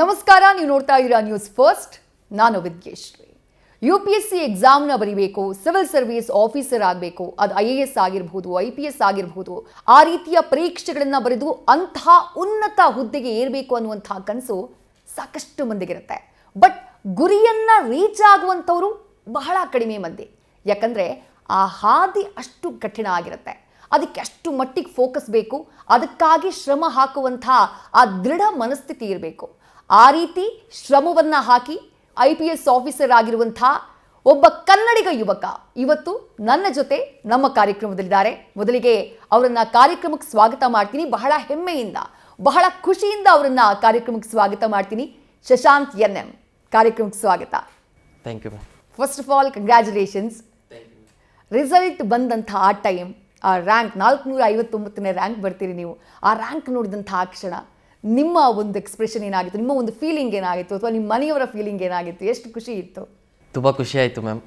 ನಮಸ್ಕಾರ, ನೀವು ನೋಡ್ತಾ ಇದ್ದೀರಾ ನ್ಯೂಸ್ ಫಸ್ಟ್ ನಾನು Vidyashree. U P S C ಎಕ್ಸಾಮ್ನ ಬರೀಬೇಕು ಸಿವಿಲ್ ಸರ್ವಿಸ್ ಆಫೀಸರ್ ಆಗಬೇಕು, ಅದು ಐ ಎ ಎಸ್ ಆಗಿರಬಹುದು ಐ ಪಿ ಎಸ್ ಆಗಿರಬಹುದು ಆ ರೀತಿಯ ಪರೀಕ್ಷೆಗಳನ್ನು ಬರೆದು ಅಂತಹ ಉನ್ನತ ಹುದ್ದೆಗೆ ಏರಬೇಕು ಅನ್ನುವಂತಹ ಕನಸು ಸಾಕಷ್ಟು ಮಂದಿಗಿರುತ್ತೆ. ಬಟ್ ಗುರಿಯನ್ನ ರೀಚ್ ಆಗುವಂಥವರು ಬಹಳ ಕಡಿಮೆ ಮಂದಿ. ಯಾಕಂದ್ರೆ ಆ ಹಾದಿ ಅಷ್ಟು ಕಠಿಣ ಆಗಿರುತ್ತೆ. ಅದಕ್ಕೆ ಅಷ್ಟು ಮಟ್ಟಿಗೆ ಫೋಕಸ್ ಬೇಕು, ಅದಕ್ಕಾಗಿ ಶ್ರಮ ಹಾಕುವಂತಹ ಆ ದೃಢ ಮನಸ್ಥಿತಿ ಇರಬೇಕು. ಆ ರೀತಿ ಶ್ರಮವನ್ನು ಹಾಕಿ ಐ ಪಿ ಎಸ್ ಆಫೀಸರ್ ಆಗಿರುವಂಥ ಒಬ್ಬ ಕನ್ನಡಿಗ ಯುವಕ ಇವತ್ತು ನನ್ನ ಜೊತೆ ನಮ್ಮ ಕಾರ್ಯಕ್ರಮದಲ್ಲಿದ್ದಾರೆ. ಮೊದಲಿಗೆ ಅವರನ್ನ ಕಾರ್ಯಕ್ರಮಕ್ಕೆ ಸ್ವಾಗತ ಮಾಡ್ತೀನಿ. ಬಹಳ ಹೆಮ್ಮೆಯಿಂದ ಬಹಳ ಖುಷಿಯಿಂದ ಅವರನ್ನ ಕಾರ್ಯಕ್ರಮಕ್ಕೆ ಸ್ವಾಗತ ಮಾಡ್ತೀನಿ. ಶಶಾಂತ್ ಎನ್ ಎಂ ಕಾರ್ಯಕ್ರಮಕ್ಕೆ ಸ್ವಾಗತ. Thank you first of all congratulations result ಬಂದಂಥ ಆ ಟೈಮ್ ಆ ರ್ಯಾಂಕ್ ನಾಲ್ಕುನೂರ ಐವತ್ತೊಂಬತ್ತನೇ ರ್ಯಾಂಕ್ ಬರ್ತೀರಿ ನೀವು. ಆ ರ್ಯಾಂಕ್ ನೋಡಿದಂಥ ಆ ಕ್ಷಣ ನಿಮ್ಮ ಒಂದು ಎಕ್ಸ್ಪ್ರೆಷನ್ ಏನಾಗಿತ್ತು? ನಿಮ್ಮ ಒಂದು ಫೀಲಿಂಗ್ ಏನಾಗಿತ್ತು? ಅಥವಾ ನಿಮ್ಮ ಮನೆಯವರ ಫೀಲಿಂಗ್ ಏನಾಗಿತ್ತು? ಎಷ್ಟು ಖುಷಿ ಇತ್ತು? ತುಂಬ ಖುಷಿ ಆಯಿತು ಮ್ಯಾಮ್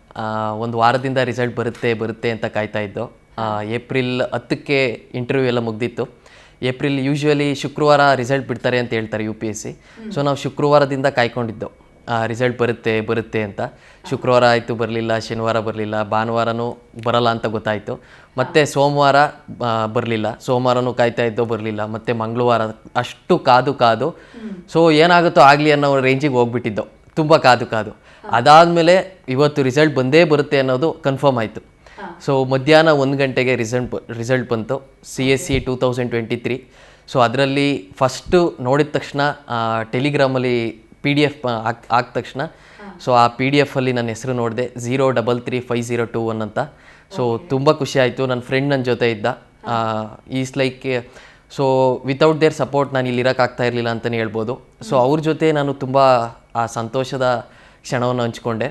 ಒಂದು ವಾರದಿಂದ ರಿಸಲ್ಟ್ ಬರುತ್ತೆ ಬರುತ್ತೆ ಅಂತ ಕಾಯ್ತಾ ಇದ್ದು. ಏಪ್ರಿಲ್ ಹತ್ತಕ್ಕೆ ಇಂಟರ್ವ್ಯೂ ಎಲ್ಲ ಮುಗ್ದಿತ್ತು. ಏಪ್ರಿಲ್ ಯೂಶ್ವಲಿ ಶುಕ್ರವಾರ ರಿಸಲ್ಟ್ ಬಿಡ್ತಾರೆ ಅಂತ ಹೇಳ್ತಾರೆ U P S C so ನಾವು ಶುಕ್ರವಾರದಿಂದ ಕಾಯ್ಕೊಂಡಿದ್ದು. ರಿಸಲ್ಟ್ ಬರುತ್ತೆ ಬರುತ್ತೆ ಅಂತ. ಶುಕ್ರವಾರ ಆಯಿತು, ಬರಲಿಲ್ಲ, ಶನಿವಾರ ಬರಲಿಲ್ಲ, ಭಾನುವಾರನೂ ಬರಲ್ಲ ಅಂತ ಗೊತ್ತಾಯಿತು. ಮತ್ತು ಸೋಮವಾರ ಬರಲಿಲ್ಲ. ಸೋಮವಾರನೂ ಕಾಯ್ತಾ ಇದ್ದೋ ಬರಲಿಲ್ಲ. ಮತ್ತು ಮಂಗಳವಾರ ಅಷ್ಟು ಕಾದು ಕಾದು. ಸೊ ಏನಾಗುತ್ತೋ ಆಗಲಿ ಅನ್ನೋ ರೇಂಜಿಗೆ ಹೋಗ್ಬಿಟ್ಟಿದ್ದೋ. ತುಂಬ ಕಾದು ಕಾದು. ಅದಾದಮೇಲೆ ಇವತ್ತು ರಿಸಲ್ಟ್ ಬಂದೇ ಬರುತ್ತೆ ಅನ್ನೋದು ಕನ್ಫರ್ಮ್ ಆಯಿತು. ಸೊ ಮಧ್ಯಾಹ್ನ ಒಂದು ಗಂಟೆಗೆ ರಿಸಲ್ಟ್ ರಿಸಲ್ಟ್ ಬಂತು. C S C two thousand twenty three so ಅದರಲ್ಲಿ ಫಸ್ಟು ನೋಡಿದ ತಕ್ಷಣ ಟೆಲಿಗ್ರಾಮಲ್ಲಿ ಪಿ ಡಿ ಎಫ್ ಆದ ತಕ್ಷಣ. ಸೊ ಆ ಪಿ ಡಿ ಎಫಲ್ಲಿ ನನ್ನ ಹೆಸರು ನೋಡಿದೆ zero double three five zero two one ಅಂತ. ಸೊ ತುಂಬ ಖುಷಿ ಆಯಿತು. ನನ್ನ ಫ್ರೆಂಡ್ ನನ್ನ ಜೊತೆ ಇದ್ದ. Is like so without their support ನಾನು ಇಲ್ಲಿ ಇರೋಕ್ಕಾಗ್ತಾ ಇರಲಿಲ್ಲ ಅಂತಲೇ ಹೇಳ್ಬೋದು. ಸೊ ಅವ್ರ ಜೊತೆ ನಾನು ತುಂಬ ಆ ಸಂತೋಷದ ಕ್ಷಣವನ್ನು ಹಂಚ್ಕೊಂಡೆ.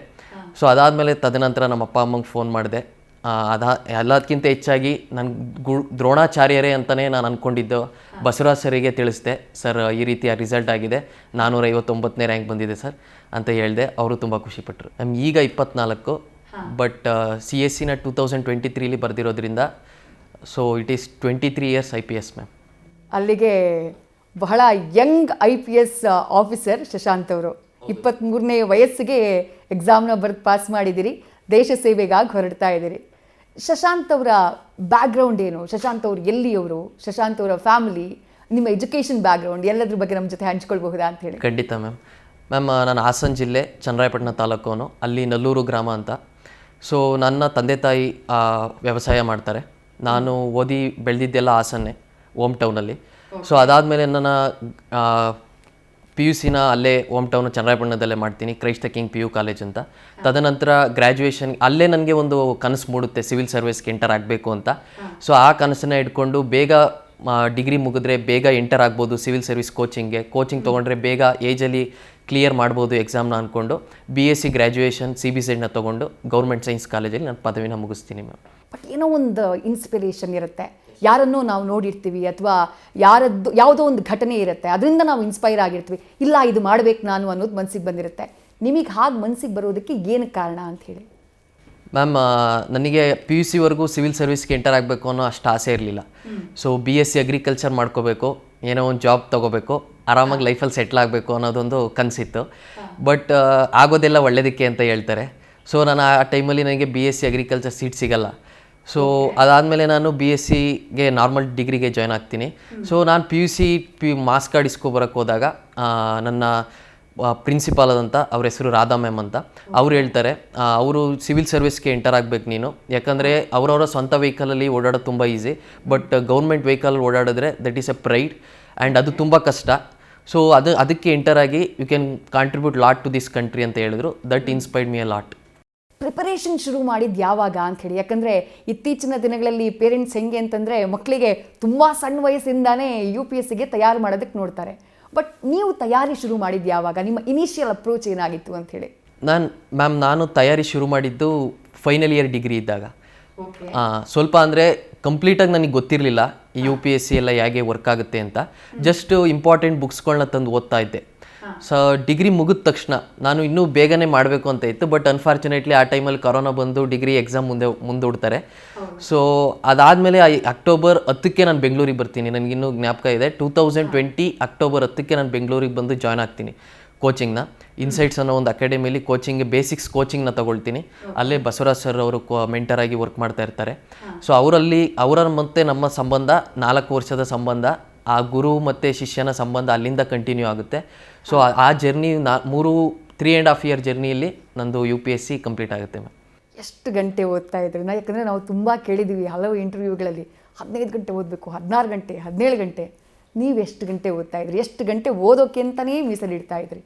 ಸೊ ಅದಾದಮೇಲೆ ತದನಂತರ ನಮ್ಮ ಅಪ್ಪ ಅಮ್ಮಂಗೆ ಫೋನ್ ಮಾಡಿದೆ. ಅದಾ ಎಲ್ಲದಕ್ಕಿಂತ ಹೆಚ್ಚಾಗಿ ನನ್ನ ಗು ದ್ರೋಣಾಚಾರ್ಯರೇ ಅಂತಲೇ ನಾನು ಅಂದ್ಕೊಂಡಿದ್ದು ಬಸವರಾಜ್ ಸರಿಗೆ ತಿಳಿಸಿದೆ. ಸರ್ ಈ ರೀತಿಯ ರಿಸಲ್ಟ್ ಆಗಿದೆ. ನಾನ್ನೂರ ಐವತ್ತೊಂಬತ್ತನೇ ರ್ಯಾಂಕ್ ಬಂದಿದೆ ಸರ್ ಅಂತ ಹೇಳಿದೆ. ಅವರು ತುಂಬ ಖುಷಿಪಟ್ಟರು ನಮ್ಗೆ ಈಗ ಇಪ್ಪತ್ನಾಲ್ಕು ಬಟ್ ಸಿ ಎಸ್ ಸಿನ ಟೂ ತೌಸಂಡ್ ಟ್ವೆಂಟಿ ತ್ರೀಲಿ ಬರೆದಿರೋದ್ರಿಂದ so it is twenty three years I P S ma'am ಅಲ್ಲಿಗೆ ಬಹಳ young I P S officer Shashanth ಅವರು. ಇಪ್ಪತ್ತ್ಮೂರನೇ ವಯಸ್ಸಿಗೆ ಎಕ್ಸಾಮ್ನ ಬರೆದು ಪಾಸ್ ಮಾಡಿದ್ದೀರಿ ದೇಶ ಸೇವೆಗಾಗಿ ಹೊರಡ್ತಾ ಇದ್ದೀರಿ ಶಶಾಂತ್ ಅವರ ಬ್ಯಾಕ್ಗ್ರೌಂಡ್ ಏನು? ಶಶಾಂತ್ ಅವರು ಎಲ್ಲಿಯವರು ಶಶಾಂತ್ ಅವರ ಫ್ಯಾಮಿಲಿ ನಿಮ್ಮ ಎಜುಕೇಷನ್ ಬ್ಯಾಕ್ಗ್ರೌಂಡ್ ಎಲ್ಲದ್ರ ಬಗ್ಗೆ ನಮ್ಮ ಜೊತೆ ಹಂಚ್ಕೊಳ್ಬಹುದಾ ಅಂತ ಹೇಳಿ. ಖಂಡಿತ ಮ್ಯಾಮ್ ಮ್ಯಾಮ್ ನಾನು ಹಾಸನ ಜಿಲ್ಲೆ ಚಂದ್ರಾಯಪಟ್ಟಣ ತಾಲೂಕು ಅಲ್ಲಿ ನಲ್ಲೂರು ಗ್ರಾಮ ಅಂತ. ಸೊ ನನ್ನ ತಂದೆ ತಾಯಿ ವ್ಯವಸಾಯ ಮಾಡ್ತಾರೆ. ನಾನು ಓದಿ ಬೆಳೆದಿದ್ದೆಲ್ಲ ಹಾಸನ್ನೇ ಹೋಮ್ ಟೌನಲ್ಲಿ ಸೊ ಅದಾದಮೇಲೆ ನನ್ನ ಪಿ ಯು ಸಿನ ಅಲ್ಲೇ ಹೋಮ್ ಟೌನ್ ಚನ್ನರಾಯಪಟ್ಟಣದಲ್ಲೇ ಮಾಡ್ತೀನಿ, ಕ್ರೈಸ್ತ ಕಿಂಗ್ ಪಿ ಯು ಕಾಲೇಜ್ ಅಂತ. ತದನಂತರ ಗ್ರ್ಯಾಜುಯೇಷನ್ ಅಲ್ಲೇ ನನಗೆ ಒಂದು ಕನಸು ಮೂಡುತ್ತೆ ಸಿವಿಲ್ ಸರ್ವಿಸ್ಗೆ ಎಂಟರ್ ಆಗಬೇಕು ಅಂತ. ಸೊ ಆ ಕನಸನ್ನ ಇಟ್ಕೊಂಡು ಬೇಗ ಡಿಗ್ರಿ ಮುಗಿದ್ರೆ ಬೇಗ ಎಂಟರ್ ಆಗ್ಬೋದು ಸಿವಿಲ್ ಸರ್ವಿಸ್ ಕೋಚಿಂಗ್ಗೆ ಕೋಚಿಂಗ್ ತೊಗೊಂಡ್ರೆ ಬೇಗ ಏಜಲ್ಲಿ ಕ್ಲಿಯರ್ ಮಾಡ್ಬೋದು ಎಕ್ಸಾಮ್ನ ಅಂದ್ಕೊಂಡು B S C graduation C B ಸೆಡ್ನ ತೊಗೊಂಡು ಗೌರ್ಮೆಂಟ್ ಸೈನ್ಸ್ ಕಾಲೇಜಲ್ಲಿ ನಾನು ಪದವಿನ ಮುಗಿಸ್ತೀನಿ ಮ್ಯಾಮ್ ಬಟ್ ಏನೋ ಒಂದು ಇನ್ಸ್ಪಿರೇಷನ್ ಇರುತ್ತೆ. ಯಾರನ್ನೋ ನಾವು ನೋಡಿರ್ತೀವಿ ಅಥವಾ ಯಾರದ್ದು ಯಾವುದೋ ಒಂದು ಘಟನೆ ಇರುತ್ತೆ ಅದರಿಂದ ನಾವು ಇನ್ಸ್ಪೈರ್ ಆಗಿರ್ತೀವಿ. ಇಲ್ಲ ಇದು ಮಾಡಬೇಕು ನಾನು ಅನ್ನೋದು ಮನಸ್ಸಿಗೆ ಬಂದಿರುತ್ತೆ. ನಿಮಗೆ ಹಾಗೆ ಮನಸ್ಸಿಗೆ ಬರೋದಕ್ಕೆ ಏನು ಕಾರಣ ಅಂತ ಹೇಳಿ? ಮ್ಯಾಮ್ ನನಗೆ ಪಿ ಯು ಸಿವರೆಗೂ ಸಿವಿಲ್ ಸರ್ವಿಸ್ಗೆ ಎಂಟರ್ ಆಗಬೇಕು ಅನ್ನೋ ಅಷ್ಟು ಆಸೆ ಇರಲಿಲ್ಲ. So B S C agriculture ಮಾಡ್ಕೋಬೇಕು ಏನೋ ಒಂದು ಜಾಬ್ ತೊಗೋಬೇಕು ಆರಾಮಾಗಿ ಲೈಫಲ್ಲಿ ಸೆಟ್ಲ್ ಆಗಬೇಕು ಅನ್ನೋದೊಂದು ಕನಸಿತ್ತು. ಬಟ್ ಆಗೋದೆಲ್ಲ ಒಳ್ಳೆಯದಕ್ಕೆ ಅಂತ ಹೇಳ್ತಾರೆ. ಸೊ ನಾನು ಆ ಟೈಮಲ್ಲಿ ನನಗೆ B S C agriculture seat ಸಿಗಲ್ಲ. ಸೊ ಅದಾದಮೇಲೆ ನಾನು ಬಿ ಎಸ್ ಸಿಗೆ ನಾರ್ಮಲ್ ಡಿಗ್ರಿಗೆ ಜಾಯ್ನ್ ಆಗ್ತೀನಿ. ಸೊ ನಾನು P U C P marks card ಇಸ್ಕೊಬರಕ್ಕೆ ಹೋದಾಗ ನನ್ನ ಪ್ರಿನ್ಸಿಪಾಲ್ ಆದಂಥ ಅವ್ರ ಹೆಸರು ರಾಧಾ ಮ್ಯಾಮ್ ಅಂತ ಅವ್ರು ಹೇಳ್ತಾರೆ ಅವರು ಸಿವಿಲ್ ಸರ್ವಿಸ್ಗೆ ಎಂಟರ್ ಆಗಬೇಕು ನೀನು. ಯಾಕಂದರೆ ಅವರವರ ಸ್ವಂತ ವೆಹಿಕಲಲ್ಲಿ ಓಡಾಡೋದು ತುಂಬ easy but government vehicle ಓಡಾಡಿದ್ರೆ that is a pride and ಅದು ತುಂಬ ಕಷ್ಟ. ಸೊ ಅದು ಅದಕ್ಕೆ ಎಂಟರ್ ಆಗಿ you can contribute lot to this country ಅಂತ ಹೇಳಿದ್ರು. That inspired me a lot preparation ಶುರು ಮಾಡಿದ್ದು ಯಾವಾಗ ಅಂತ ಹೇಳಿ. ಯಾಕಂದರೆ ಇತ್ತೀಚಿನ ದಿನಗಳಲ್ಲಿ ಪೇರೆಂಟ್ಸ್ ಹೆಂಗೆ ಅಂತಂದರೆ ಮಕ್ಕಳಿಗೆ ತುಂಬ ಸಣ್ಣ ವಯಸ್ಸಿಂದಾನೇ ಯು ಪಿ ಎಸ್ ಸಿಗೆ ತಯಾರು ಮಾಡೋದಕ್ಕೆ ನೋಡ್ತಾರೆ. ಬಟ್ ನೀವು ತಯಾರಿ ಶುರು ಮಾಡಿದ್ದು ಯಾವಾಗ? ನಿಮ್ಮ ಇನಿಷಿಯಲ್ ಅಪ್ರೋಚ್ ಏನಾಗಿತ್ತು ಅಂತ ಹೇಳಿ. ನಾನು ಮ್ಯಾಮ್ ನಾನು ತಯಾರಿ ಶುರು ಮಾಡಿದ್ದು ಫೈನಲ್ ಇಯರ್ ಡಿಗ್ರಿ ಇದ್ದಾಗ. ಸ್ವಲ್ಪ ಅಂದರೆ ಕಂಪ್ಲೀಟಾಗಿ ನನಗೆ ಗೊತ್ತಿರಲಿಲ್ಲ ಈ ಯು ಪಿ ಎಸ್ ಸಿ ಎಲ್ಲ ಹೇಗೆ ವರ್ಕ್ ಆಗುತ್ತೆ ಅಂತ. ಜಸ್ಟ್ ಇಂಪಾರ್ಟೆಂಟ್ ಬುಕ್ಸ್ಗಳನ್ನ ತಂದು ಓದ್ತಾ ಇದ್ದೆ. ಸೊ ಡಿಗ್ರಿ ಮುಗಿದ ತಕ್ಷಣ ನಾನು ಇನ್ನೂ ಬೇಗನೆ ಮಾಡಬೇಕು ಅಂತ ಇತ್ತು ಬಟ್ ಅನ್ಫಾರ್ಚುನೇಟ್ಲಿ ಆ ಟೈಮಲ್ಲಿ ಕೊರೋನಾ ಬಂದು ಡಿಗ್ರಿ ಎಕ್ಸಾಮ್ ಮುಂದೆ ಮುಂದೂಡ್ತಾರೆ. ಸೊ ಅದಾದಮೇಲೆ ಅಕ್ಟೋಬರ್ ಹತ್ತಕ್ಕೆ ನಾನು ಬೆಂಗಳೂರಿಗೆ ಬರ್ತೀನಿ. ನನಗಿನ್ನೂ ಜ್ಞಾಪಕ ಇದೆ. ಟೂ ತೌಸಂಡ್ ಟ್ವೆಂಟಿ ಅಕ್ಟೋಬರ್ ಹತ್ತಕ್ಕೆ ನಾನು ಬೆಂಗಳೂರಿಗೆ ಬಂದು ಜಾಯ್ನ್ ಆಗ್ತೀನಿ ಕೋಚಿಂಗ್ನ ಇನ್ಸೈಟ್ಸ್ ಅನ್ನೋ ಒಂದು ಅಕಾಡೆಮಿಲಿ ಕೋಚಿಂಗ್ ಬೇಸಿಕ್ಸ್ ಕೋಚಿಂಗ್ನ ತಗೊಳ್ತೀನಿ. ಅಲ್ಲೇ ಬಸವರಾಜ್ ಸರ್ ಅವರು ಮೆಂಟರ್ ಆಗಿ ವರ್ಕ್ ಮಾಡ್ತಾ ಇರ್ತಾರೆ. ಸೊ ಅವರಲ್ಲಿ ಅವರ ಮತ್ತೆ ನಮ್ಮ ಸಂಬಂಧ ನಾಲ್ಕು ವರ್ಷದ ಸಂಬಂಧ ಆ ಗುರು ಮತ್ತು ಶಿಷ್ಯನ ಸಂಬಂಧ ಅಲ್ಲಿಂದ ಕಂಟಿನ್ಯೂ ಆಗುತ್ತೆ. ಸೊ ಆ ಜರ್ನಿ ನಾ ಮೂರು ತ್ರೀ ಆ್ಯಂಡ್ ಹಾಫ್ ಇಯರ್ ಜರ್ನಿಯಲ್ಲಿ ನಂದು U P S C complete ಆಗುತ್ತೆ ಮ್ಯಾಮ್ ಎಷ್ಟು ಗಂಟೆ ಓದ್ತಾ ಇದ್ರಿ? ನಾ ಯಾಕಂದರೆ ನಾವು ತುಂಬ ಕೇಳಿದ್ದೀವಿ ಹಲವು ಇಂಟರ್ವ್ಯೂಗಳಲ್ಲಿ ಹದಿನೈದು ಗಂಟೆ ಓದಬೇಕು ಹದಿನಾರು ಗಂಟೆ ಹದಿನೇಳು ಗಂಟೆ. ನೀವು ಎಷ್ಟು ಗಂಟೆ ಓದ್ತಾ ಇದ್ರಿ? ಎಷ್ಟು ಗಂಟೆ ಓದೋಕೆ ಅಂತಲೇ ಮೀಸಲಿಡ್ತಾ ಇದ್ರಿ?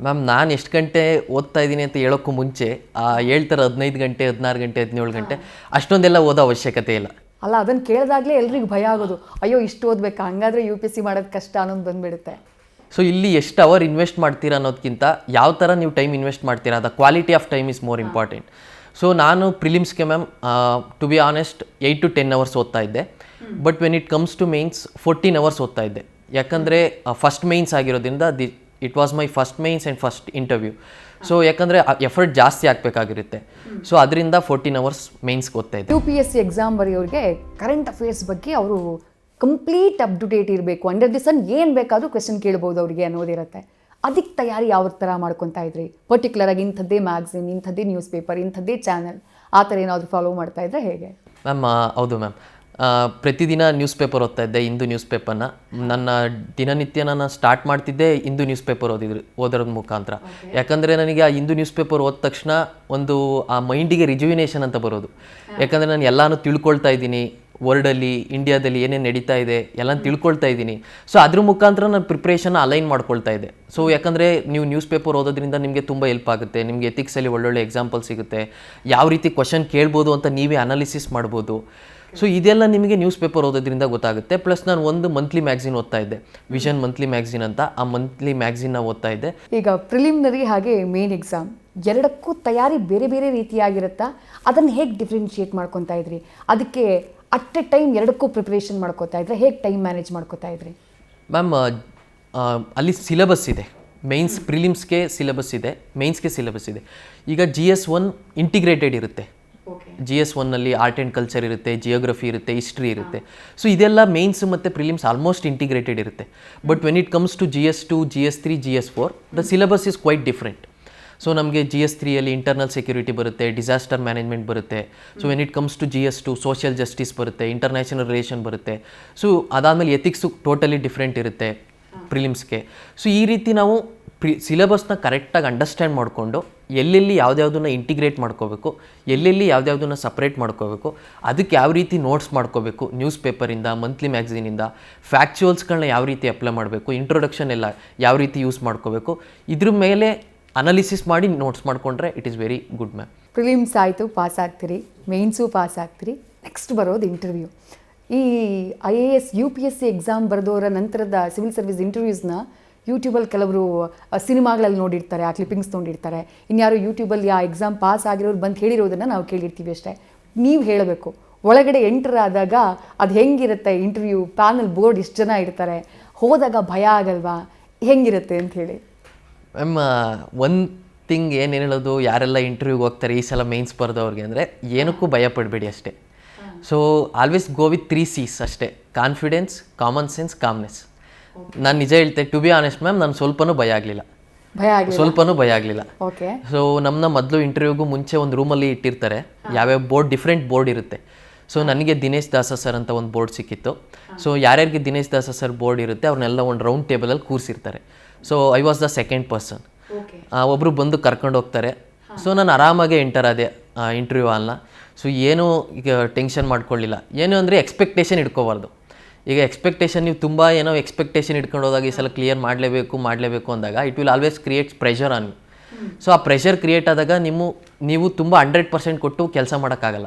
ಮ್ಯಾಮ್ ನಾನು ಎಷ್ಟು ಗಂಟೆ ಓದ್ತಾ ಇದ್ದೀನಿ ಅಂತ ಹೇಳೋಕ್ಕೂ ಮುಂಚೆ ಆ ಹೇಳ್ತಾರೆ ಹದಿನೈದು ಗಂಟೆ ಹದಿನಾರು ಗಂಟೆ ಹದಿನೇಳು ಗಂಟೆ ಅಷ್ಟೊಂದೆಲ್ಲ ಓದೋ ಅವಶ್ಯಕತೆ ಇಲ್ಲ. ಅಲ್ಲ ಅದನ್ನು ಕೇಳಿದಾಗಲೇ ಎಲ್ರಿಗೂ ಭಯ ಆಗೋದು. ಅಯ್ಯೋ ಇಷ್ಟು ಓದಬೇಕಾ? ಹಂಗಾದ್ರೆ ಯು ಪಿ ಎಸ್ ಸಿ ಮಾಡೋದು ಕಷ್ಟ ಅನ್ನೋದು ಬಂದ್ಬಿಡುತ್ತೆ. ಸೊ ಇಲ್ಲಿ ಎಷ್ಟು ಅವರ್ ಇನ್ವೆಸ್ಟ್ ಮಾಡ್ತೀರಾ ಅನ್ನೋದಕ್ಕಿಂತ ಯಾವ ಥರ ನೀವು ಟೈಮ್ ಇನ್ವೆಸ್ಟ್ ಮಾಡ್ತೀರಾ the quality of time is more important so ನಾನು ಪ್ರಿಲಿಮ್ಸ್ಗೆ ma'am to be honest eight to ten hours ಓದ್ತಾ ಇದ್ದೆ. But when it comes to mains fourteen hours ಓದ್ತಾ ಇದ್ದೆ. ಯಾಕಂದರೆ ಫಸ್ಟ್ ಮೇನ್ಸ್ ಆಗಿರೋದ್ರಿಂದ the it was my first mains and first interview so ಯಾಕಂದರೆ effort ಜಾಸ್ತಿ ಆಗಬೇಕಾಗಿರುತ್ತೆ. ಸೊ ಅದರಿಂದ ಫೋರ್ಟೀನ್ ಅವರ್ಸ್ ಮೇನ್ಸ್ಗೆ ಓದ್ತಾ ಇದ್ದೆ. U P S C exam ಬರೆಯೋರಿಗೆ current affairs ಬಗ್ಗೆ ಅವರು ಕಂಪ್ಲೀಟ್ ಅಪ್ ಟು ಡೇಟ್ ಇರಬೇಕು. ಅಂಡರ್ ದಿ ಸನ್ ಏನು ಬೇಕಾದರೂ ಕ್ವೆಶನ್ ಕೇಳ್ಬೋದು ಅವರಿಗೆ ಅನ್ನೋದಿರುತ್ತೆ ಅದಕ್ಕೆ ತಯಾರಿ ಯಾವ ಥರ ಮಾಡ್ಕೊತಾ ಇದ್ರಿ? ಪರ್ಟಿಕ್ಯುಲರ್ ಆಗಿ ಇಂಥದ್ದೇ ಮ್ಯಾಗ್ಝಿನ್ ಇಂಥದ್ದೇ ನ್ಯೂಸ್ ಪೇಪರ್ ಇಂಥದ್ದೇ ಚಾನಲ್ ಆ ಥರ ಏನಾದರೂ ಫಾಲೋ ಮಾಡ್ತಾ ಇದ್ರೆ ಹೇಗೆ? ಮ್ಯಾಮ್ ಹೌದು ಮ್ಯಾಮ್ ಪ್ರತಿದಿನ ನ್ಯೂಸ್ ಪೇಪರ್ ಓದ್ತಾ ಇದ್ದೆ ಹಿಂದೂ ನ್ಯೂಸ್ ಪೇಪರ್ನ ನನ್ನ ದಿನನಿತ್ಯ ನಾನು ಸ್ಟಾರ್ಟ್ ಮಾಡ್ತಿದ್ದೆ ಹಿಂದೂ ನ್ಯೂಸ್ ಪೇಪರ್ ಓದಿದ್ರು ಓದೋದ್ರ ಮುಖಾಂತರ. ಯಾಕಂದರೆ ನನಗೆ ಆ ಹಿಂದೂ ನ್ಯೂಸ್ ಪೇಪರ್ ಓದ ತಕ್ಷಣ ಒಂದು ಆ ಮೈಂಡಿಗೆ ರಿಜುವಿನೇಷನ್ ಅಂತ ಬರೋದು. ಯಾಕಂದರೆ ನಾನು ಎಲ್ಲಾನು ತಿಳ್ಕೊಳ್ತಾ ಇದ್ದೀನಿ ವರ್ಲ್ಡಲ್ಲಿ ಇಂಡಿಯಾದಲ್ಲಿ ಏನೇನು ನಡೀತಾ ಇದೆ ಎಲ್ಲ ತಿಳ್ಕೊಳ್ತಾ ಇದ್ದೀನಿ. ಸೊ ಅದ್ರ ಮುಖಾಂತರ ನಾನು ಪ್ರಿಪ್ರೇಷನ್ ಅಲೈನ್ ಮಾಡ್ಕೊಳ್ತಾ ಇದ್ದೆ. ಸೊ ಯಾಕಂದರೆ ನೀವು ನ್ಯೂಸ್ ಪೇಪರ್ ಓದೋದ್ರಿಂದ ನಿಮಗೆ ತುಂಬ ಹೆಲ್ಪ್ ಆಗುತ್ತೆ ನಿಮಗೆ ಎಥಿಕ್ಸಲ್ಲಿ ಒಳ್ಳೊಳ್ಳೆ ಎಕ್ಸಾಂಪಲ್ ಸಿಗುತ್ತೆ. ಯಾವ ರೀತಿ ಕ್ವಶನ್ ಕೇಳ್ಬೋದು ಅಂತ ನೀವೇ ಅನಾಲಿಸಿಸ್ ಮಾಡ್ಬೋದು. ಸೊ ಇದೆಲ್ಲ ನಿಮಗೆ ನ್ಯೂಸ್ ಪೇಪರ್ ಓದೋದ್ರಿಂದ ಗೊತ್ತಾಗುತ್ತೆ. ಪ್ಲಸ್ ನಾನು ಒಂದು ಮಂತ್ಲಿ ಮ್ಯಾಗ್ಝಿನ್ ಓದ್ತಾ ಇದ್ದೆ. ವಿಷನ್ ಮಂತ್ಲಿ ಮ್ಯಾಗ್ಝಿನ್ ಅಂತ ಆ ಮಂತ್ಲಿ ಮ್ಯಾಗ್ಝಿನ್ನ ಓದ್ತಾ ಇದ್ದೆ. ಈಗ ಪ್ರಿಲಿಮಿನರಿ ಹಾಗೆ ಮೇನ್ ಎಕ್ಸಾಮ್ ಎರಡಕ್ಕೂ ತಯಾರಿ ಬೇರೆ ಬೇರೆ ರೀತಿಯಾಗಿರುತ್ತಾ? ಅದನ್ನು ಹೇಗೆ ಡಿಫ್ರೆನ್ಷಿಯೇಟ್ ಮಾಡ್ಕೊತಾ ಇದ್ರಿ? ಅದಕ್ಕೆ ಅಟ್ ಎ ಟೈಮ್ ಎರಡಕ್ಕೂ ಪ್ರಿಪ್ರೇಷನ್ ಮಾಡ್ಕೋತಾ ಇದ್ರೆ ಹೇಗೆ ಟೈಮ್ ಮ್ಯಾನೇಜ್ ಮಾಡ್ಕೋತಾ ಇದ್ರಿ? ಮ್ಯಾಮ್ ಅಲ್ಲಿ ಸಿಲೆಬಸ್ ಇದೆ. ಮೇನ್ಸ್ ಪ್ರಿಲಿಮ್ಸ್ಗೆ ಸಿಲೆಬಸ್ ಇದೆ. ಮೈನ್ಸ್ಗೆ ಸಿಲೆಬಸ್ ಇದೆ. ಈಗ ಜಿ ಎಸ್ ಒನ್ ಇಂಟಿಗ್ರೇಟೆಡ್ ಇರುತ್ತೆ. ಜಿ ಎಸ್ ಒನ್ನಲ್ಲಿ ಆರ್ಟ್ ಆ್ಯಂಡ್ ಕಲ್ಚರ್ ಇರುತ್ತೆ ಜಿಯೋಗ್ರಫಿ ಇರುತ್ತೆ ಹಿಸ್ಟ್ರಿ ಇರುತ್ತೆ. ಸೊ ಇದೆಲ್ಲ ಮೇನ್ಸ್ ಮತ್ತು ಪ್ರಿಲಿಮ್ಸ್ ಆಲ್ಮೋಸ್ಟ್ ಇಂಟಿಗ್ರೇಟೆಡ್ ಇರುತ್ತೆ. But when it comes to G S two G S three G S four the syllabus is quite different so ನಮಗೆ G S ತ್ರೀಯಲ್ಲಿ internal security ಬರುತ್ತೆ disaster management ಬರುತ್ತೆ. So when it comes to G S two social justice ಬರುತ್ತೆ international relation ಬರುತ್ತೆ. So ಅದಾದಮೇಲೆ ethics totally different ಇರುತ್ತೆ ಪ್ರಿಲಿಮ್ಸ್ಗೆ so ಈ ರೀತಿ ನಾವು ಪ್ರಿ ಸಿಲೆಬಸ್ನ ಕರೆಕ್ಟಾಗಿ ಅಂಡರ್ಸ್ಟ್ಯಾಂಡ್ ಮಾಡಿಕೊಂಡು ಎಲ್ಲೆಲ್ಲಿ ಯಾವ್ದ್ಯಾವ್ದನ್ನ ಇಂಟಿಗ್ರೇಟ್ ಮಾಡ್ಕೋಬೇಕು, ಎಲ್ಲೆಲ್ಲಿ ಯಾವ್ದ್ಯಾವ್ದನ್ನ ಸಪ್ರೇಟ್ ಮಾಡ್ಕೋಬೇಕು, ಅದಕ್ಕೆ ಯಾವ ರೀತಿ ನೋಟ್ಸ್ ಮಾಡ್ಕೋಬೇಕು ನ್ಯೂಸ್ ಪೇಪರಿಂದ ಮಂತ್ಲಿ ಮ್ಯಾಗ್ಝಿನಿಂದ ಫ್ಯಾಕ್ಚುವಲ್ಸ್ಗಳನ್ನ ಯಾವ ರೀತಿ ಅಪ್ಲೈ ಮಾಡಬೇಕು ಇಂಟ್ರೊಡಕ್ಷನ್ ಎಲ್ಲ ಯಾವ ರೀತಿ ಯೂಸ್ ಮಾಡ್ಕೋಬೇಕು, ಇದ್ರ ಮೇಲೆ ಅನಾಲಿಸಿಸ್ ಮಾಡಿ ನೋಟ್ಸ್ ಮಾಡಿಕೊಂಡ್ರೆ it is very good ma'am prelims ಆಯಿತು ಪಾಸ್ ಆಗ್ತೀರಿ ಮೇನ್ಸು ಪಾಸ್ ಆಗ್ತೀರಿ ನೆಕ್ಸ್ಟ್ ಬರೋದು ಇಂಟರ್ವ್ಯೂ ಈ I A S U P S C exam ಬರೆದವರ ನಂತರದ ಸಿವಿಲ್ ಸರ್ವಿಸ್ ಇಂಟರ್ವ್ಯೂಸ್ನ ಯೂಟ್ಯೂಬಲ್ಲಿ ಕೆಲವರು ಸಿನಿಮಾಗಳಲ್ಲಿ ನೋಡಿರ್ತಾರೆ ಆ ಕ್ಲಿಪ್ಪಿಂಗ್ಸ್ ತೊಗೊಂಡಿರ್ತಾರೆ ಇನ್ಯಾರು ಯೂಟ್ಯೂಬಲ್ಲಿ ಆ ಎಕ್ಸಾಮ್ ಪಾಸ್ ಆಗಿರೋರು ಬಂದು ಹೇಳಿರೋದನ್ನು ನಾವು ಕೇಳಿರ್ತೀವಿ ಅಷ್ಟೇ. ನೀವು ಹೇಳಬೇಕು. ಒಳಗಡೆ ಎಂಟರ್ ಆದಾಗ ಅದು ಹೆಂಗಿರುತ್ತೆ ಇಂಟರ್ವ್ಯೂ ಪ್ಯಾನಲ್ ಬೋರ್ಡ್ ಇಷ್ಟು ಜನ ಇರ್ತಾರೆ. ಹೋದಾಗ ಭಯ ಆಗಲ್ವಾ? ಹೆಂಗಿರುತ್ತೆ ಅಂತ ಹೇಳಿ. ಮ್ಯಾಮ್ ಒಂದು ಥಿಂಗ್ ಏನು ಹೇಳೋದು? ಯಾರೆಲ್ಲ ಇಂಟರ್ವ್ಯೂಗೆ ಹೋಗ್ತಾರೆ? ಈ ಸಲ ಮೇನ್ಸ್ ಬರೆದವ್ರಿಗೆ ಅಂದರೆ ಏನಕ್ಕೂ ಭಯ ಪಡಬೇಡಿ ಅಷ್ಟೇ. So always go with three Cs ಅಷ್ಟೇ. ಕಾನ್ಫಿಡೆನ್ಸ್ ಕಾಮನ್ ಸೆನ್ಸ್ ಕಾಮ್ನೆಸ್ ನಾನು ನಿಜ ಹೇಳ್ತೆ ಟು ಬಿ ಆನೆಸ್ಟ್ ಮ್ಯಾಮ್ ನಾನು ಸ್ವಲ್ಪನೂ ಭಯ ಆಗಲಿಲ್ಲ. ಭಯ ಆಗಲಿ ಸ್ವಲ್ಪನೂ ಭಯ ಆಗಲಿಲ್ಲ. ಓಕೆ. ಸೊ ನಮ್ಮನ್ನ ಮೊದಲು ಇಂಟರ್ವ್ಯೂಗೂ ಮುಂಚೆ ಒಂದು ರೂಮಲ್ಲಿ ಇಟ್ಟಿರ್ತಾರೆ. ಯಾವ್ಯಾವ ಬೋರ್ಡ್ ಡಿಫ್ರೆಂಟ್ ಬೋರ್ಡ್ ಇರುತ್ತೆ. ಸೊ ನನಗೆ ದಿನೇಶ್ ದಾಸ ಸರ್ ಅಂತ ಒಂದು ಬೋರ್ಡ್ ಸಿಕ್ಕಿತ್ತು. ಸೊ ಯಾರ್ಯಾರಿಗೆ ದಿನೇಶ್ ದಾಸ ಸರ್ ಬೋರ್ಡ್ ಇರುತ್ತೆ ಅವ್ರನ್ನೆಲ್ಲ ಒಂದು ರೌಂಡ್ ಟೇಬಲಲ್ಲಿ ಕೂರಿಸಿರ್ತಾರೆ. So I was the second person ಒಬ್ಬರು ಬಂದು ಕರ್ಕೊಂಡು ಹೋಗ್ತಾರೆ. ಸೊ ನಾನು ಆರಾಮಾಗೆ ಎಂಟರ್ ಆದೆ ಇಂಟರ್ವ್ಯೂ ಅಲ್ಲ ಸೊ ಏನೂ ಈಗ ಟೆನ್ಷನ್ ಮಾಡ್ಕೊಳ್ಳಿಲ್ಲ ಏನು ಅಂದರೆ ಎಕ್ಸ್ಪೆಕ್ಟೇಷನ್ ಇಟ್ಕೋಬಾರ್ದು. ಈಗ ಎಕ್ಸ್ಪೆಕ್ಟೇಷನ್ ನೀವು ತುಂಬ ಏನೋ ಎಕ್ಸ್ಪೆಕ್ಟೇಷನ್ ಇಟ್ಕೊಂಡು ಹೋದಾಗ ಈ ಸಲ ಕ್ಲಿಯರ್ ಮಾಡಲೇಬೇಕು ಮಾಡಲೇಬೇಕು ಅಂದಾಗ it will always creates pressure on so ಆ ಪ್ರೆಷರ್ ಕ್ರಿಯೇಟ್ ಆದಾಗ ನಿಮ್ಮ ನೀವು ತುಂಬ ಹಂಡ್ರೆಡ್ ಪರ್ಸೆಂಟ್ ಕೊಟ್ಟು ಕೆಲಸ ಮಾಡೋಕ್ಕಾಗಲ್ಲ.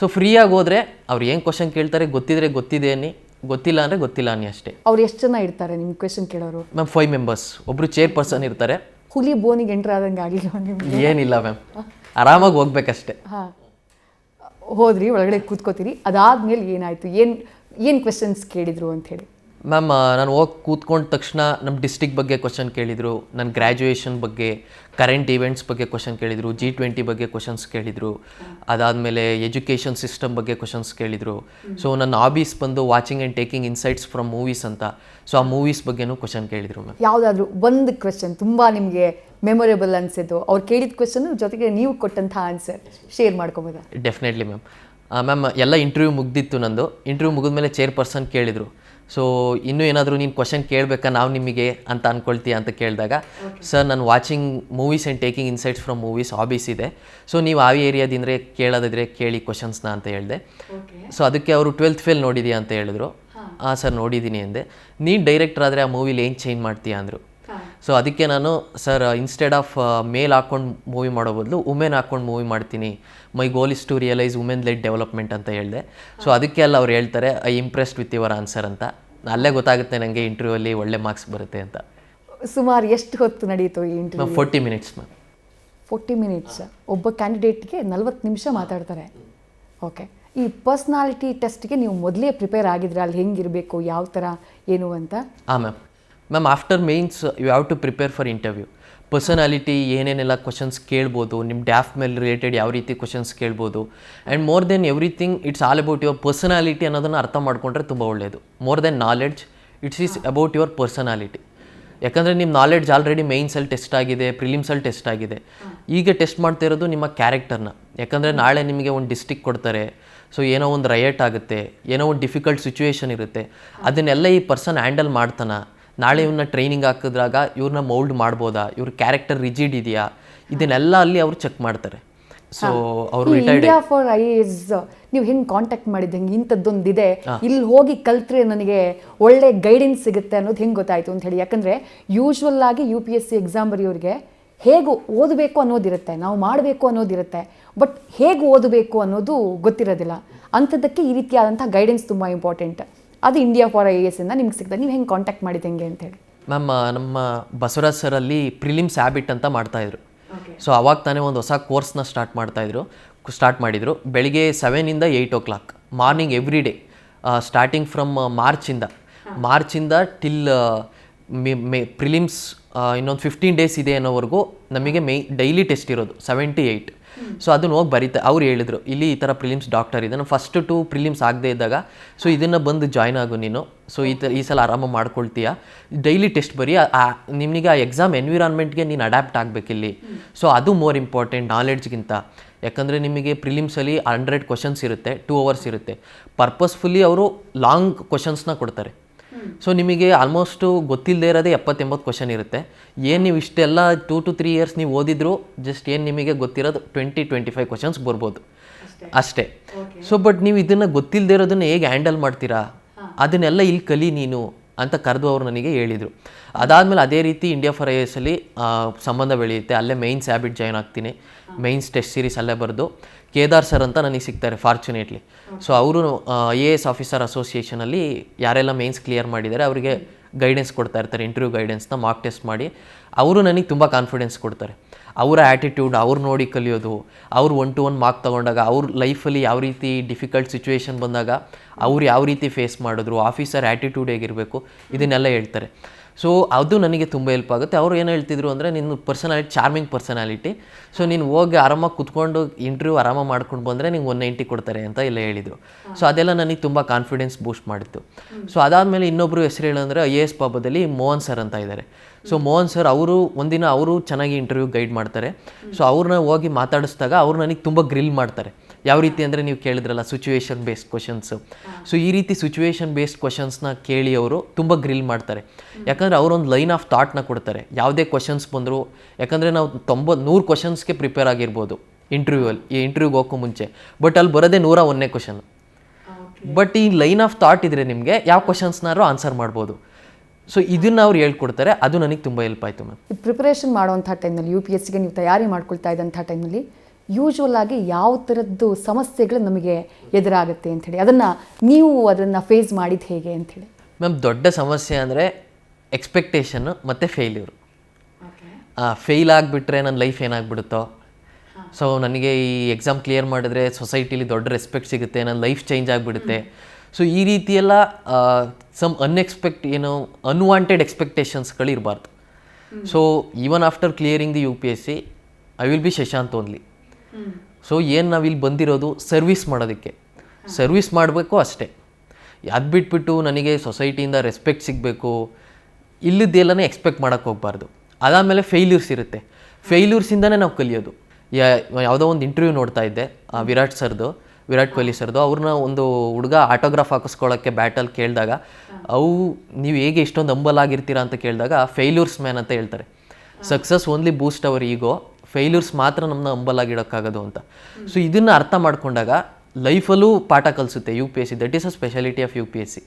ಸೊ ಫ್ರೀಯಾಗಿ ಹೋದರೆ ಅವ್ರು ಏನು ಕ್ವಶನ್ ಕೇಳ್ತಾರೆ ಗೊತ್ತಿದ್ರೆ ಗೊತ್ತಿದೆ ಅನ್ನಿ ಗೊತ್ತಿಲ್ಲ ಅಂದರೆ ಗೊತ್ತಿಲ್ಲ ಅನ್ನಿ ಅಷ್ಟೇ. ಅವ್ರು ಎಷ್ಟು ಜನ ಇರ್ತಾರೆ ನಿಮ್ಮ ಕ್ವೆಶನ್ ಕೇಳೋರು? ಮ್ಯಾಮ್ ಫೈವ್ ಮೆಂಬರ್ಸ್ ಒಬ್ಬರು ಚೇರ್ ಪರ್ಸನ್ ಇರ್ತಾರೆ. ಹುಲಿ ಬೋನಿಗೆ ಎಂಟ್ರ್ ಆದಂಗೆ ಆಗಿಲ್ಲ ನಿಮ್ಗೆ? ಏನಿಲ್ಲ ಮ್ಯಾಮ್ ಆರಾಮಾಗಿ ಹೋಗ್ಬೇಕಷ್ಟೇ. ಹಾಂ. ಹೋದ್ರಿ ಒಳಗಡೆ ಕೂತ್ಕೋತೀರಿ. ಅದಾದ್ಮೇಲೆ ಏನಾಯಿತು? ಏನು ಏನು ಕ್ವೆಶನ್ಸ್ ಕೇಳಿದರು ಅಂತ ಹೇಳಿ? ಮ್ಯಾಮ್ ನಾನು ಹೋಗಿ ಕೂತ್ಕೊಂಡ ತಕ್ಷಣ ನಮ್ಮ ಡಿಸ್ಟಿಕ್ ಬಗ್ಗೆ ಕ್ವಶನ್ ಕೇಳಿದರು ನನ್ನ ಗ್ರ್ಯಾಜುಯೇಷನ್ ಬಗ್ಗೆ ಕರೆಂಟ್ ಇವೆಂಟ್ಸ್ ಬಗ್ಗೆ ಕ್ವಶನ್ ಕೇಳಿದರು ಜಿ ಟ್ವೆಂಟಿ ಬಗ್ಗೆ ಕ್ವಶನ್ಸ್ ಕೇಳಿದರು ಅದಾದಮೇಲೆ ಎಜುಕೇಷನ್ ಸಿಸ್ಟಮ್ ಬಗ್ಗೆ ಕ್ವಶನ್ಸ್ ಕೇಳಿದರು. ಸೊ ನನ್ನ ಹಾಬೀಸ್ ಬಂದು watching and taking insights from movies ಅಂತ. ಸೊ ಆ ಮೂವೀಸ್ ಬಗ್ಗೆನೂ ಕ್ವಶನ್ ಕೇಳಿದರು ಮ್ಯಾಮ್ ಯಾವುದಾದ್ರೂ ಒಂದು ಕ್ವೆಶನ್ ತುಂಬ ನಿಮಗೆ ಮೆಮೊರೇಬಲ್ ಅನಿಸಿದ್ದು ಅವ್ರು ಕೇಳಿದ ಕ್ವೆಶನ್ ಜೊತೆಗೆ ನೀವು ಕೊಟ್ಟಂಥ ಆನ್ಸರ್ ಶೇರ್ ಮಾಡ್ಕೊಬೋದಾ? ಡೆಫಿನೆಟ್ಲಿ ಮ್ಯಾಮ್ ಮ್ಯಾಮ್ ಎಲ್ಲ ಇಂಟರ್ವ್ಯೂ ಮುಗ್ದಿತ್ತು ನಂದು. ಇಂಟರ್ವ್ಯೂ ಮುಗಿದ್ಮೇಲೆ ಚೇರ್ ಪರ್ಸನ್ ಕೇಳಿದರು. ಸೊ ಇನ್ನೂ ಏನಾದರೂ ನೀನು ಕ್ವಶನ್ ಕೇಳಬೇಕಾ? ನಾವು ನಿಮಗೆ ಅಂತ ಅಂದ್ಕೊಳ್ತೀಯ ಅಂತ ಕೇಳಿದಾಗ ಸರ್ ನಾನು watching movies and taking insights from movies hobbies ಇದೆ. ಸೊ ನೀವು ಆ ಏರಿಯಾದಿಂದ್ರೆ ಕೇಳೋದಿದ್ರೆ ಕೇಳಿ ಕ್ವಶನ್ಸ್ನ ಅಂತ ಹೇಳಿದೆ. ಸೊ ಅದಕ್ಕೆ ಅವರು ಟ್ವೆಲ್ತ್ ಫೇಲ್ ನೋಡಿದೀಯಾ ಅಂತ ಹೇಳಿದ್ರು. ಹಾಂ. ಸರ್ ನೋಡಿದ್ದೀನಿ ಅಂದೆ ನೀನು ಡೈರೆಕ್ಟರ್ ಆದರೆ ಆ ಮೂವಿಲಿ ಏನು ಚೇಂಜ್ ಮಾಡ್ತೀಯಾ? ಅಂದರು. ಸೊ ಅದಕ್ಕೆ ನಾನು ಸರ್ ಇನ್ಸ್ಟೆಡ್ ಆಫ್ ಮೇಲ್ ಹಾಕ್ಕೊಂಡು ಮೂವಿ ಮಾಡೋ ಬದಲು ವುಮೆನ್ ಹಾಕ್ಕೊಂಡು ಮೂವಿ ಮಾಡ್ತೀನಿ. My goal is to realise women light development ಅಂತ ಹೇಳಿದೆ. ಸೊ ಅದಕ್ಕೆ ಅಲ್ಲ ಅವ್ರು ಹೇಳ್ತಾರೆ I impressed with your answer ಅಂತ. ಅಲ್ಲೇ ಗೊತ್ತಾಗುತ್ತೆ ನನಗೆ ಇಂಟರ್ವ್ಯೂವಲ್ಲಿ ಒಳ್ಳೆ ಮಾರ್ಕ್ಸ್ ಬರುತ್ತೆ ಅಂತ. ಸುಮಾರು ಎಷ್ಟು ಹೊತ್ತು ನಡೆಯಿತು ಈ interview ma'am forty minutes ma'am forty minutes ಒಬ್ಬ ಕ್ಯಾಂಡಿಡೇಟ್ಗೆ ನಲ್ವತ್ತು ನಿಮಿಷ ಮಾತಾಡ್ತಾರೆ. ಓಕೆ ಈ ಪರ್ಸ್ನಾಲಿಟಿ ಟೆಸ್ಟ್ಗೆ ನೀವು ಮೊದಲೇ ಪ್ರಿಪೇರ್ ಆಗಿದ್ರೆ ಅಲ್ಲಿ ಹೆಂಗಿರಬೇಕು ಯಾವ ಥರ ಏನು ಅಂತ? ಹಾಂ ma'am ma'am after mains you have to prepare for interview personality ಏನೇನೆಲ್ಲ ಕ್ವಶನ್ಸ್ ಕೇಳ್ಬೋದು ನಿಮ್ಮ ಡ್ಯಾಫ್ ಮೇಲೆ ರಿಲೇಟೆಡ್ ಯಾವ ರೀತಿ ಕ್ವಶನ್ಸ್ ಕೇಳ್ಬೋದು and more than everything it's all about your personality ಅನ್ನೋದನ್ನು ಅರ್ಥ ಮಾಡ್ಕೊಂಡ್ರೆ ತುಂಬ ಒಳ್ಳೆಯದು more than knowledge it's is about your personality ಯಾಕಂದರೆ ನಿಮ್ಮ ನಾಲೆಡ್ಜ್ ಆಲ್ರೆಡಿ ಮೇನ್ಸಲ್ಲಿ ಟೆಸ್ಟ್ ಆಗಿದೆ ಪ್ರಿಲಿಮ್ಸಲ್ಲಿ ಟೆಸ್ಟ್ ಆಗಿದೆ. ಈಗ ಟೆಸ್ಟ್ ಮಾಡ್ತಾ ಇರೋದು ನಿಮ್ಮ ಕ್ಯಾರೆಕ್ಟರ್ನ ಯಾಕಂದರೆ ನಾಳೆ ನಿಮಗೆ ಒಂದು ಡಿಸ್ಟಿಕ್ ಕೊಡ್ತಾರೆ ಸೊ ಏನೋ ಒಂದು ರಯಟ್ ಆಗುತ್ತೆ, ಏನೋ ಒಂದು ಡಿಫಿಕಲ್ಟ್ ಸಿಚುವೇಶನ್ ಇರುತ್ತೆ. ಅದನ್ನೆಲ್ಲ ಈ ಪರ್ಸನ್ ಹ್ಯಾಂಡಲ್ ಮಾಡ್ತಾನ. ನಾಳೆ ಇವ್ರನ್ನ ಟ್ರೈನಿಂಗ್ ಹಾಕಿದ್ರಾಗ ಇವ್ರನ್ನ ಮೌಲ್ಡ್ ಮಾಡ್ಬೋದಾ? ಇವ್ರ ಕ್ಯಾರೆಕ್ಟರ್ ರಿಜಿಡ್ ಇದೆಯಾ? ಇದನ್ನೆಲ್ಲ ಅಲ್ಲಿ ಅವರು ಚೆಕ್ ಮಾಡ್ತಾರೆ. ಸೊ ಅವರು ಇಂಡಿಯಾ ಫಾರ್ ಐ ಎಸ್ ನೀವು ಹೆಂಗೆ ಕಾಂಟ್ಯಾಕ್ಟ್ ಮಾಡಿದ್ದು? ಹೆಂಗೆ ಇಂಥದ್ದೊಂದಿದೆ? ಇಲ್ಲಿ ಹೋಗಿ ಕಲ್ತ್ರೆ ನನಗೆ ಒಳ್ಳೆ ಗೈಡೆನ್ಸ್ ಸಿಗುತ್ತೆ ಅನ್ನೋದು ಹೆಂಗೆ ಗೊತ್ತಾಯಿತು ಅಂತ ಹೇಳಿ. ಯಾಕಂದರೆ ಯೂಶ್ವಲ್ ಆಗಿ U P S C exam ಬರೆಯೋರಿಗೆ ಹೇಗೆ ಓದಬೇಕು ಅನ್ನೋದಿರುತ್ತೆ. ನಾವು ಮಾಡಬೇಕು ಅನ್ನೋದಿರುತ್ತೆ. ಬಟ್ ಹೇಗೆ ಓದಬೇಕು ಅನ್ನೋದು ಗೊತ್ತಿರೋದಿಲ್ಲ. ಅಂಥದ್ದಕ್ಕೆ ಈ ರೀತಿಯಾದಂಥ ಗೈಡೆನ್ಸ್ ತುಂಬ ಇಂಪಾರ್ಟೆಂಟ್ ಅದು ಇಂಡಿಯಾ ಫಾರ್ ಐ ಎಸ್ ಇಂದ ನಿಮ್ಗೆ ಸಿಗ್ತದೆ. ನೀವು ಹೆಂಗೆ ಕಾಂಟ್ಯಾಕ್ಟ್ ಮಾಡಿದ್ದು ಹೆಂಗೆ ಅಂತೇಳಿ ಮ್ಯಾಮ್ ನಮ್ಮ ಬಸವರಾಜ್ ಅಲ್ಲಿ ಪ್ರಿಲಿಮ್ಸ್ ಹ್ಯಾಬಿಟ್ ಅಂತ ಮಾಡ್ತಾ ಮಾಡ್ತಾಯಿದ್ರು ಸೊ ಅವಾಗ ತಾನೇ ಒಂದು ಹೊಸ ಕೋರ್ಸ್ನ ಸ್ಟಾರ್ಟ್ ಮಾಡ್ತಾಯಿದ್ರು ಸ್ಟಾರ್ಟ್ ಮಾಡಿದ್ರು. ಬೆಳಿಗ್ಗೆ ಸೆವೆನಿಂದ eight o'clock morning every day starting from ಮಾರ್ಚಿಂದ ಮಾರ್ಚಿಂದ ಟಿಲ್ ಮೇ ಪ್ರಿಲಿಮ್ಸ್ ಇನ್ನೊಂದು ಫಿಫ್ಟೀನ್ ಡೇಸ್ ಇದೆ ಅನ್ನೋವರೆಗೂ ನಮಗೆ ಮೇ ಡೈಲಿ ಟೆಸ್ಟ್ ಇರೋದು ಸೆವೆಂಟಿ ಏಯ್ಟ್ ಸೊ ಅದನ್ನ ಹೋಗಿ ಬರೀತಾ ಅವ್ರು ಹೇಳಿದ್ರು, ಇಲ್ಲಿ ಈ ಥರ ಪ್ರಿಲಿಮ್ಸ್ ಡಾಕ್ಟರ್ ಇದೆ. ನಾನು ಫಸ್ಟ್ ಟು ಪ್ರಿಲಿಮ್ಸ್ ಆಗದೆ ಇದ್ದಾಗ ಸೊ ಇದನ್ನು ಬಂದು ಜಾಯ್ನ್ ಆಗು ನೀನು. ಸೊ ಈ ಥರ ಈ ಸಲ ಆರಾಮ ಮಾಡ್ಕೊಳ್ತೀಯ? ಡೈಲಿ ಟೆಸ್ಟ್ ಬರೀ ನಿಮಗೆ ಆ ಎಕ್ಸಾಮ್ ಎನ್ವಿರಾನ್ಮೆಂಟ್ಗೆ ನೀನು ಅಡ್ಯಾಪ್ಟ್ ಆಗಬೇಕಿಲ್ಲಿ. ಸೊ ಅದು ಮೋರ್ ಇಂಪಾರ್ಟೆಂಟ್ ನಾಲೆಡ್ಜ್ಗಿಂತ ಯಾಕಂದರೆ ನಿಮಗೆ ಪ್ರಿಲಿಮ್ಸಲ್ಲಿ ಹಂಡ್ರೆಡ್ ಕ್ವಶನ್ಸ್ ಇರುತ್ತೆ ಟೂ ಅವರ್ಸ್ ಇರುತ್ತೆ. ಪರ್ಪಸ್ಫುಲ್ಲಿ ಅವರು ಲಾಂಗ್ ಕ್ವಶನ್ಸ್ನ ಕೊಡ್ತಾರೆ. ಸೊ ನಿಮಗೆ ಆಲ್ಮೋಸ್ಟು ಗೊತ್ತಿಲ್ಲದೆ ಇರೋದೇ ಎಪ್ಪತ್ತೆಂಬತ್ತು ಕ್ವಶನ್ ಇರುತ್ತೆ. ಏನು ನೀವು ಇಷ್ಟೆಲ್ಲ ಟೂ ಟು ತ್ರೀ ಇಯರ್ಸ್ ನೀವು ಓದಿದ್ರು ಜಸ್ಟ್ ಏನು ನಿಮಗೆ ಗೊತ್ತಿರೋದು ಟ್ವೆಂಟಿ ಟ್ವೆಂಟಿ ಫೈವ್ ಕ್ವಶನ್ಸ್ ಬರ್ಬೋದು. ಅಷ್ಟೇ. ಸೊ ಬಟ್ ನೀವು ಇದನ್ನು ಗೊತ್ತಿಲ್ಲದೆ ಇರೋದನ್ನ ಹೇಗೆ ಹ್ಯಾಂಡಲ್ ಮಾಡ್ತೀರಾ? ಅದನ್ನೆಲ್ಲ ಇಲ್ಲಿ ಕಲಿ ನೀನು ಅಂತ ಕರೆದು ಅವರು ನನಗೆ ಹೇಳಿದರು. ಅದಾದಮೇಲೆ ಅದೇ ರೀತಿ ಇಂಡಿಯಾ ಫಾರ್ ಐ ಎಸ್ ಅಲ್ಲಿ ಸಂಬಂಧ ಬೆಳೆಯುತ್ತೆ. ಅಲ್ಲೇ ಮೈನ್ಸ್ ಹ್ಯಾಬಿಟ್ ಜಾಯ್ನ್ ಆಗ್ತೀನಿ. ಮೈನ್ಸ್ ಟೆಸ್ಟ್ ಸೀರೀಸ್ ಅಲ್ಲೇ ಬರೆದು. ಕೇದಾರ್ ಸರ್ ಅಂತ ನನಗೆ ಸಿಗ್ತಾರೆ ಫಾರ್ಚುನೇಟ್ಲಿ ಸೊ ಅವರು ಎ ಎಸ್ ಆಫೀಸರ್ ಅಸೋಸಿಯೇಷನಲ್ಲಿ ಯಾರೆಲ್ಲ ಮೇನ್ಸ್ ಕ್ಲಿಯರ್ ಮಾಡಿದ್ದಾರೆ, ಅವರಿಗೆ ಗೈಡೆನ್ಸ್ ಕೊಡ್ತಾ ಇರ್ತಾರೆ ಇಂಟರ್ವ್ಯೂ ಗೈಡೆನ್ಸ್ನ ಮಾರ್ಕ್ ಟೆಸ್ಟ್ ಮಾಡಿ. ಅವರು ನನಗೆ ತುಂಬ ಕಾನ್ಫಿಡೆನ್ಸ್ ಕೊಡ್ತಾರೆ. ಅವರ ಆ್ಯಟಿಟ್ಯೂಡ್ ಅವ್ರು ನೋಡಿ ಕಲಿಯೋದು, ಅವ್ರು ಒನ್ ಟು ಒನ್ ಮಾರ್ಕ್ ತೊಗೊಂಡಾಗ, ಅವ್ರ ಲೈಫಲ್ಲಿ ಯಾವ ರೀತಿ ಡಿಫಿಕಲ್ಟ್ ಸಿಚುವೇಶನ್ ಬಂದಾಗ, ಅವ್ರು ಯಾವ ರೀತಿ ಫೇಸ್ ಮಾಡಿದ್ರು ಆಫೀಸರ್ ಆ್ಯಟಿಟ್ಯೂಡ್ ಹೇಗಿರಬೇಕು, ಇದನ್ನೆಲ್ಲ ಹೇಳ್ತಾರೆ. ಸೊ ಅದು ನನಗೆ ತುಂಬ ಹೆಲ್ಪ್ ಆಗುತ್ತೆ. ಅವ್ರು ಏನು ಹೇಳ್ತಿದ್ರು ಅಂದರೆ, ನಿನ್ನ ಪರ್ಸನಾಲಿಟಿ ಚಾರ್ಮಿಂಗ್ ಪರ್ಸನಾಲಿಟಿ ಸೊ ನೀನು ಹೋಗಿ ಆರಾಮಾಗಿ ಕುತ್ಕೊಂಡು ಇಂಟರ್ವ್ಯೂ ಆರಾಮಾಗಿ ಮಾಡ್ಕೊಂಡು ಬಂದರೆ ನಿಂಗೆ ಒನ್ ನೈಂಟಿ ಕೊಡ್ತಾರೆ ಅಂತ ಎಲ್ಲ ಹೇಳಿದರು. ಸೊ ಅದೆಲ್ಲ ನನಗೆ ತುಂಬ ಕಾನ್ಫಿಡೆನ್ಸ್ ಬೂಸ್ಟ್ ಮಾಡಿತ್ತು. ಸೊ ಅದಾದಮೇಲೆ ಇನ್ನೊಬ್ಬರು ಹೆಸರು ಹೇಳಂದರೆ ಐ ಎ ಎಸ್ ಪಾಪದಲ್ಲಿ ಮೋಹನ್ ಸರ್ ಅಂತ ಇದ್ದಾರೆ ಸೊ ಮೋಹನ್ ಸರ್ ಅವರು, ಒಂದಿನ ಅವರು ಚೆನ್ನಾಗಿ ಇಂಟರ್ವ್ಯೂ ಗೈಡ್ ಮಾಡ್ತಾರೆ. ಸೊ ಅವ್ರನ್ನ ಹೋಗಿ ಮಾತಾಡಿಸಿದಾಗ ಅವ್ರು ನನಗೆ ತುಂಬ ಗ್ರಿಲ್ ಮಾಡ್ತಾರೆ. ಯಾವ ರೀತಿ ಅಂದರೆ ನೀವು ಕೇಳಿದ್ರಲ್ಲ ಸಿಚುವೇಶನ್ ಬೇಸ್ಡ್ ಕ್ವಶನ್ಸು ಸೊ ಈ ರೀತಿ ಸಿಚುವೇಶನ್ ಬೇಸ್ಡ್ ಕ್ವಶನ್ಸ್ನ ಕೇಳಿ ಅವರು ತುಂಬ ಗ್ರಿಲ್ ಮಾಡ್ತಾರೆ. ಯಾಕಂದರೆ ಅವರೊಂದು ಲೈನ್ ಆಫ್ ಥಾಟ್ನ ಕೊಡ್ತಾರೆ. ಯಾವುದೇ ಕ್ವಶನ್ಸ್ ಬಂದರೂ ಯಾಕಂದರೆ ನಾವು ತೊಂಬತ್ತು ನೂರು ಕ್ವಶನ್ಸ್ಗೆ ಪ್ರಿಪೇರ್ ಆಗಿರ್ಬೋದು ಇಂಟರ್ವ್ಯೂವಲ್ಲಿ ಈ ಇಂಟರ್ವ್ಯೂಗೆ ಹೋಗೋ ಮುಂಚೆ. ಬಟ್ ಅಲ್ಲಿ ಬರೋದೇ ನೂರ ಒಂದನೇ ಕ್ವಶನ್ ಬಟ್ ಈ ಲೈನ್ ಆಫ್ ಥಾಟ್ ಇದ್ದರೆ ನಿಮಗೆ ಯಾವ ಕ್ವಶನ್ಸ್ನಾರು ಆನ್ಸರ್ ಮಾಡ್ಬೋದು. ಸೊ ಇದನ್ನ ಅವ್ರು ಹೇಳ್ಕೊಡ್ತಾರೆ. ಅದು ನನಗೆ ತುಂಬ ಹೆಲ್ಪ್ ಆಯಿತು ಮ್ಯಾಮ್ ಪ್ರಿಪರೇಷನ್ ಪ್ರಿಪ್ರೇಷನ್ ಮಾಡುವಂಥ ಟೈಮ್ನಲ್ಲಿ ಯು ಪಿ ಎಸ್ ಸಿಗೆ ನೀವು ತಯಾರಿ ಮಾಡ್ಕೊಳ್ತಾ ಇದ್ದಂಥ ಟೈಮ್ನಲ್ಲಿ ಯೂಶ್ವಲ್ ಆಗಿ ಯಾವ ಥರದ್ದು ಸಮಸ್ಯೆಗಳು ನಮಗೆ ಎದುರಾಗುತ್ತೆ ಅಂಥೇಳಿ. ಅದನ್ನು ನೀವು ಅದನ್ನು ಫೇಸ್ ಮಾಡಿದ್ದು ಹೇಗೆ ಅಂಥೇಳಿ? ಮ್ಯಾಮ್ ದೊಡ್ಡ ಸಮಸ್ಯೆ ಅಂದರೆ ಎಕ್ಸ್ಪೆಕ್ಟೇಷನ್ನು ಮತ್ತು ಫೇಲ್ಯೂರ್ ಫೇಲ್ ಆಗಿಬಿಟ್ರೆ ನನ್ನ ಲೈಫ್ ಏನಾಗ್ಬಿಡುತ್ತೋ? ಸೊ ನನಗೆ ಈ ಎಕ್ಸಾಮ್ ಕ್ಲಿಯರ್ ಮಾಡಿದ್ರೆ ಸೊಸೈಟಿಲಿ ದೊಡ್ಡ ರೆಸ್ಪೆಕ್ಟ್ ಸಿಗುತ್ತೆ ನನ್ನ ಲೈಫ್ ಚೇಂಜ್ ಆಗಿಬಿಡುತ್ತೆ. ಸೊ ಈ ರೀತಿಯೆಲ್ಲ ಸಮ್ ಅನ್ಎಕ್ಸ್ಪೆಕ್ಟ್ ಏನು ಅನ್ವಾಂಟೆಡ್ ಎಕ್ಸ್ಪೆಕ್ಟೇಷನ್ಸ್ಗಳು ಇರಬಾರ್ದು. So even after clearing the U P S C I will be Shashanth only so ಏನು ನಾವಿಲ್ಲಿ ಬಂದಿರೋದು? ಸರ್ವಿಸ್ ಮಾಡೋದಕ್ಕೆ. ಸರ್ವಿಸ್ ಮಾಡಬೇಕು ಅಷ್ಟೇ. ಅದು ಬಿಟ್ಬಿಟ್ಟು ನನಗೆ ಸೊಸೈಟಿಯಿಂದ ರೆಸ್ಪೆಕ್ಟ್ ಸಿಗಬೇಕು. ಇಲ್ಲದ್ದೆಲ್ಲನೇ ಎಕ್ಸ್ಪೆಕ್ಟ್ ಮಾಡೋಕ್ಕೆ ಹೋಗಬಾರ್ದು. ಅದಾದಮೇಲೆ ಫೇಲ್ಯೂರ್ಸ್ ಇರುತ್ತೆ. ಫೇಲ್ಯೂರ್ಸಿಂದನೇ ನಾವು ಕಲಿಯೋದು. ಯಾವುದೋ ಒಂದು ಇಂಟರ್ವ್ಯೂ ನೋಡ್ತಾ ಇದ್ದೆ ವಿರಾಟ್ ಸರ್ದು, ವಿರಾಟ್ ಕೊಹ್ಲಿ ಸರ್ದು. ಅವ್ರನ್ನ ಒಂದು ಹುಡುಗ ಆಟೋಗ್ರಾಫ್ ಹಾಕಿಸ್ಕೊಳ್ಳೋಕ್ಕೆ ಬ್ಯಾಟಲ್ಲಿ ಕೇಳಿದಾಗ, ಅವು, ನೀವು ಹೇಗೆ ಇಷ್ಟೊಂದು ಅಂಬಲ್ ಆಗಿರ್ತೀರಾ? ಅಂತ ಕೇಳಿದಾಗ ಫೇಲ್ಯೂರ್ಸ್ ಮ್ಯಾನ್ ಅಂತ ಹೇಳ್ತಾರೆ. Success only boost our ego failures ಮಾತ್ರ ನಮ್ಮನ್ನ ಅಂಬಲಾಗಿಡೋಕ್ಕಾಗೋದು ಅಂತ. ಸೊ ಇದನ್ನು ಅರ್ಥ ಮಾಡಿಕೊಂಡಾಗ ಲೈಫಲ್ಲೂ ಪಾಠ ಕಲಿಸುತ್ತೆ U P S C that is a speciality of U P S C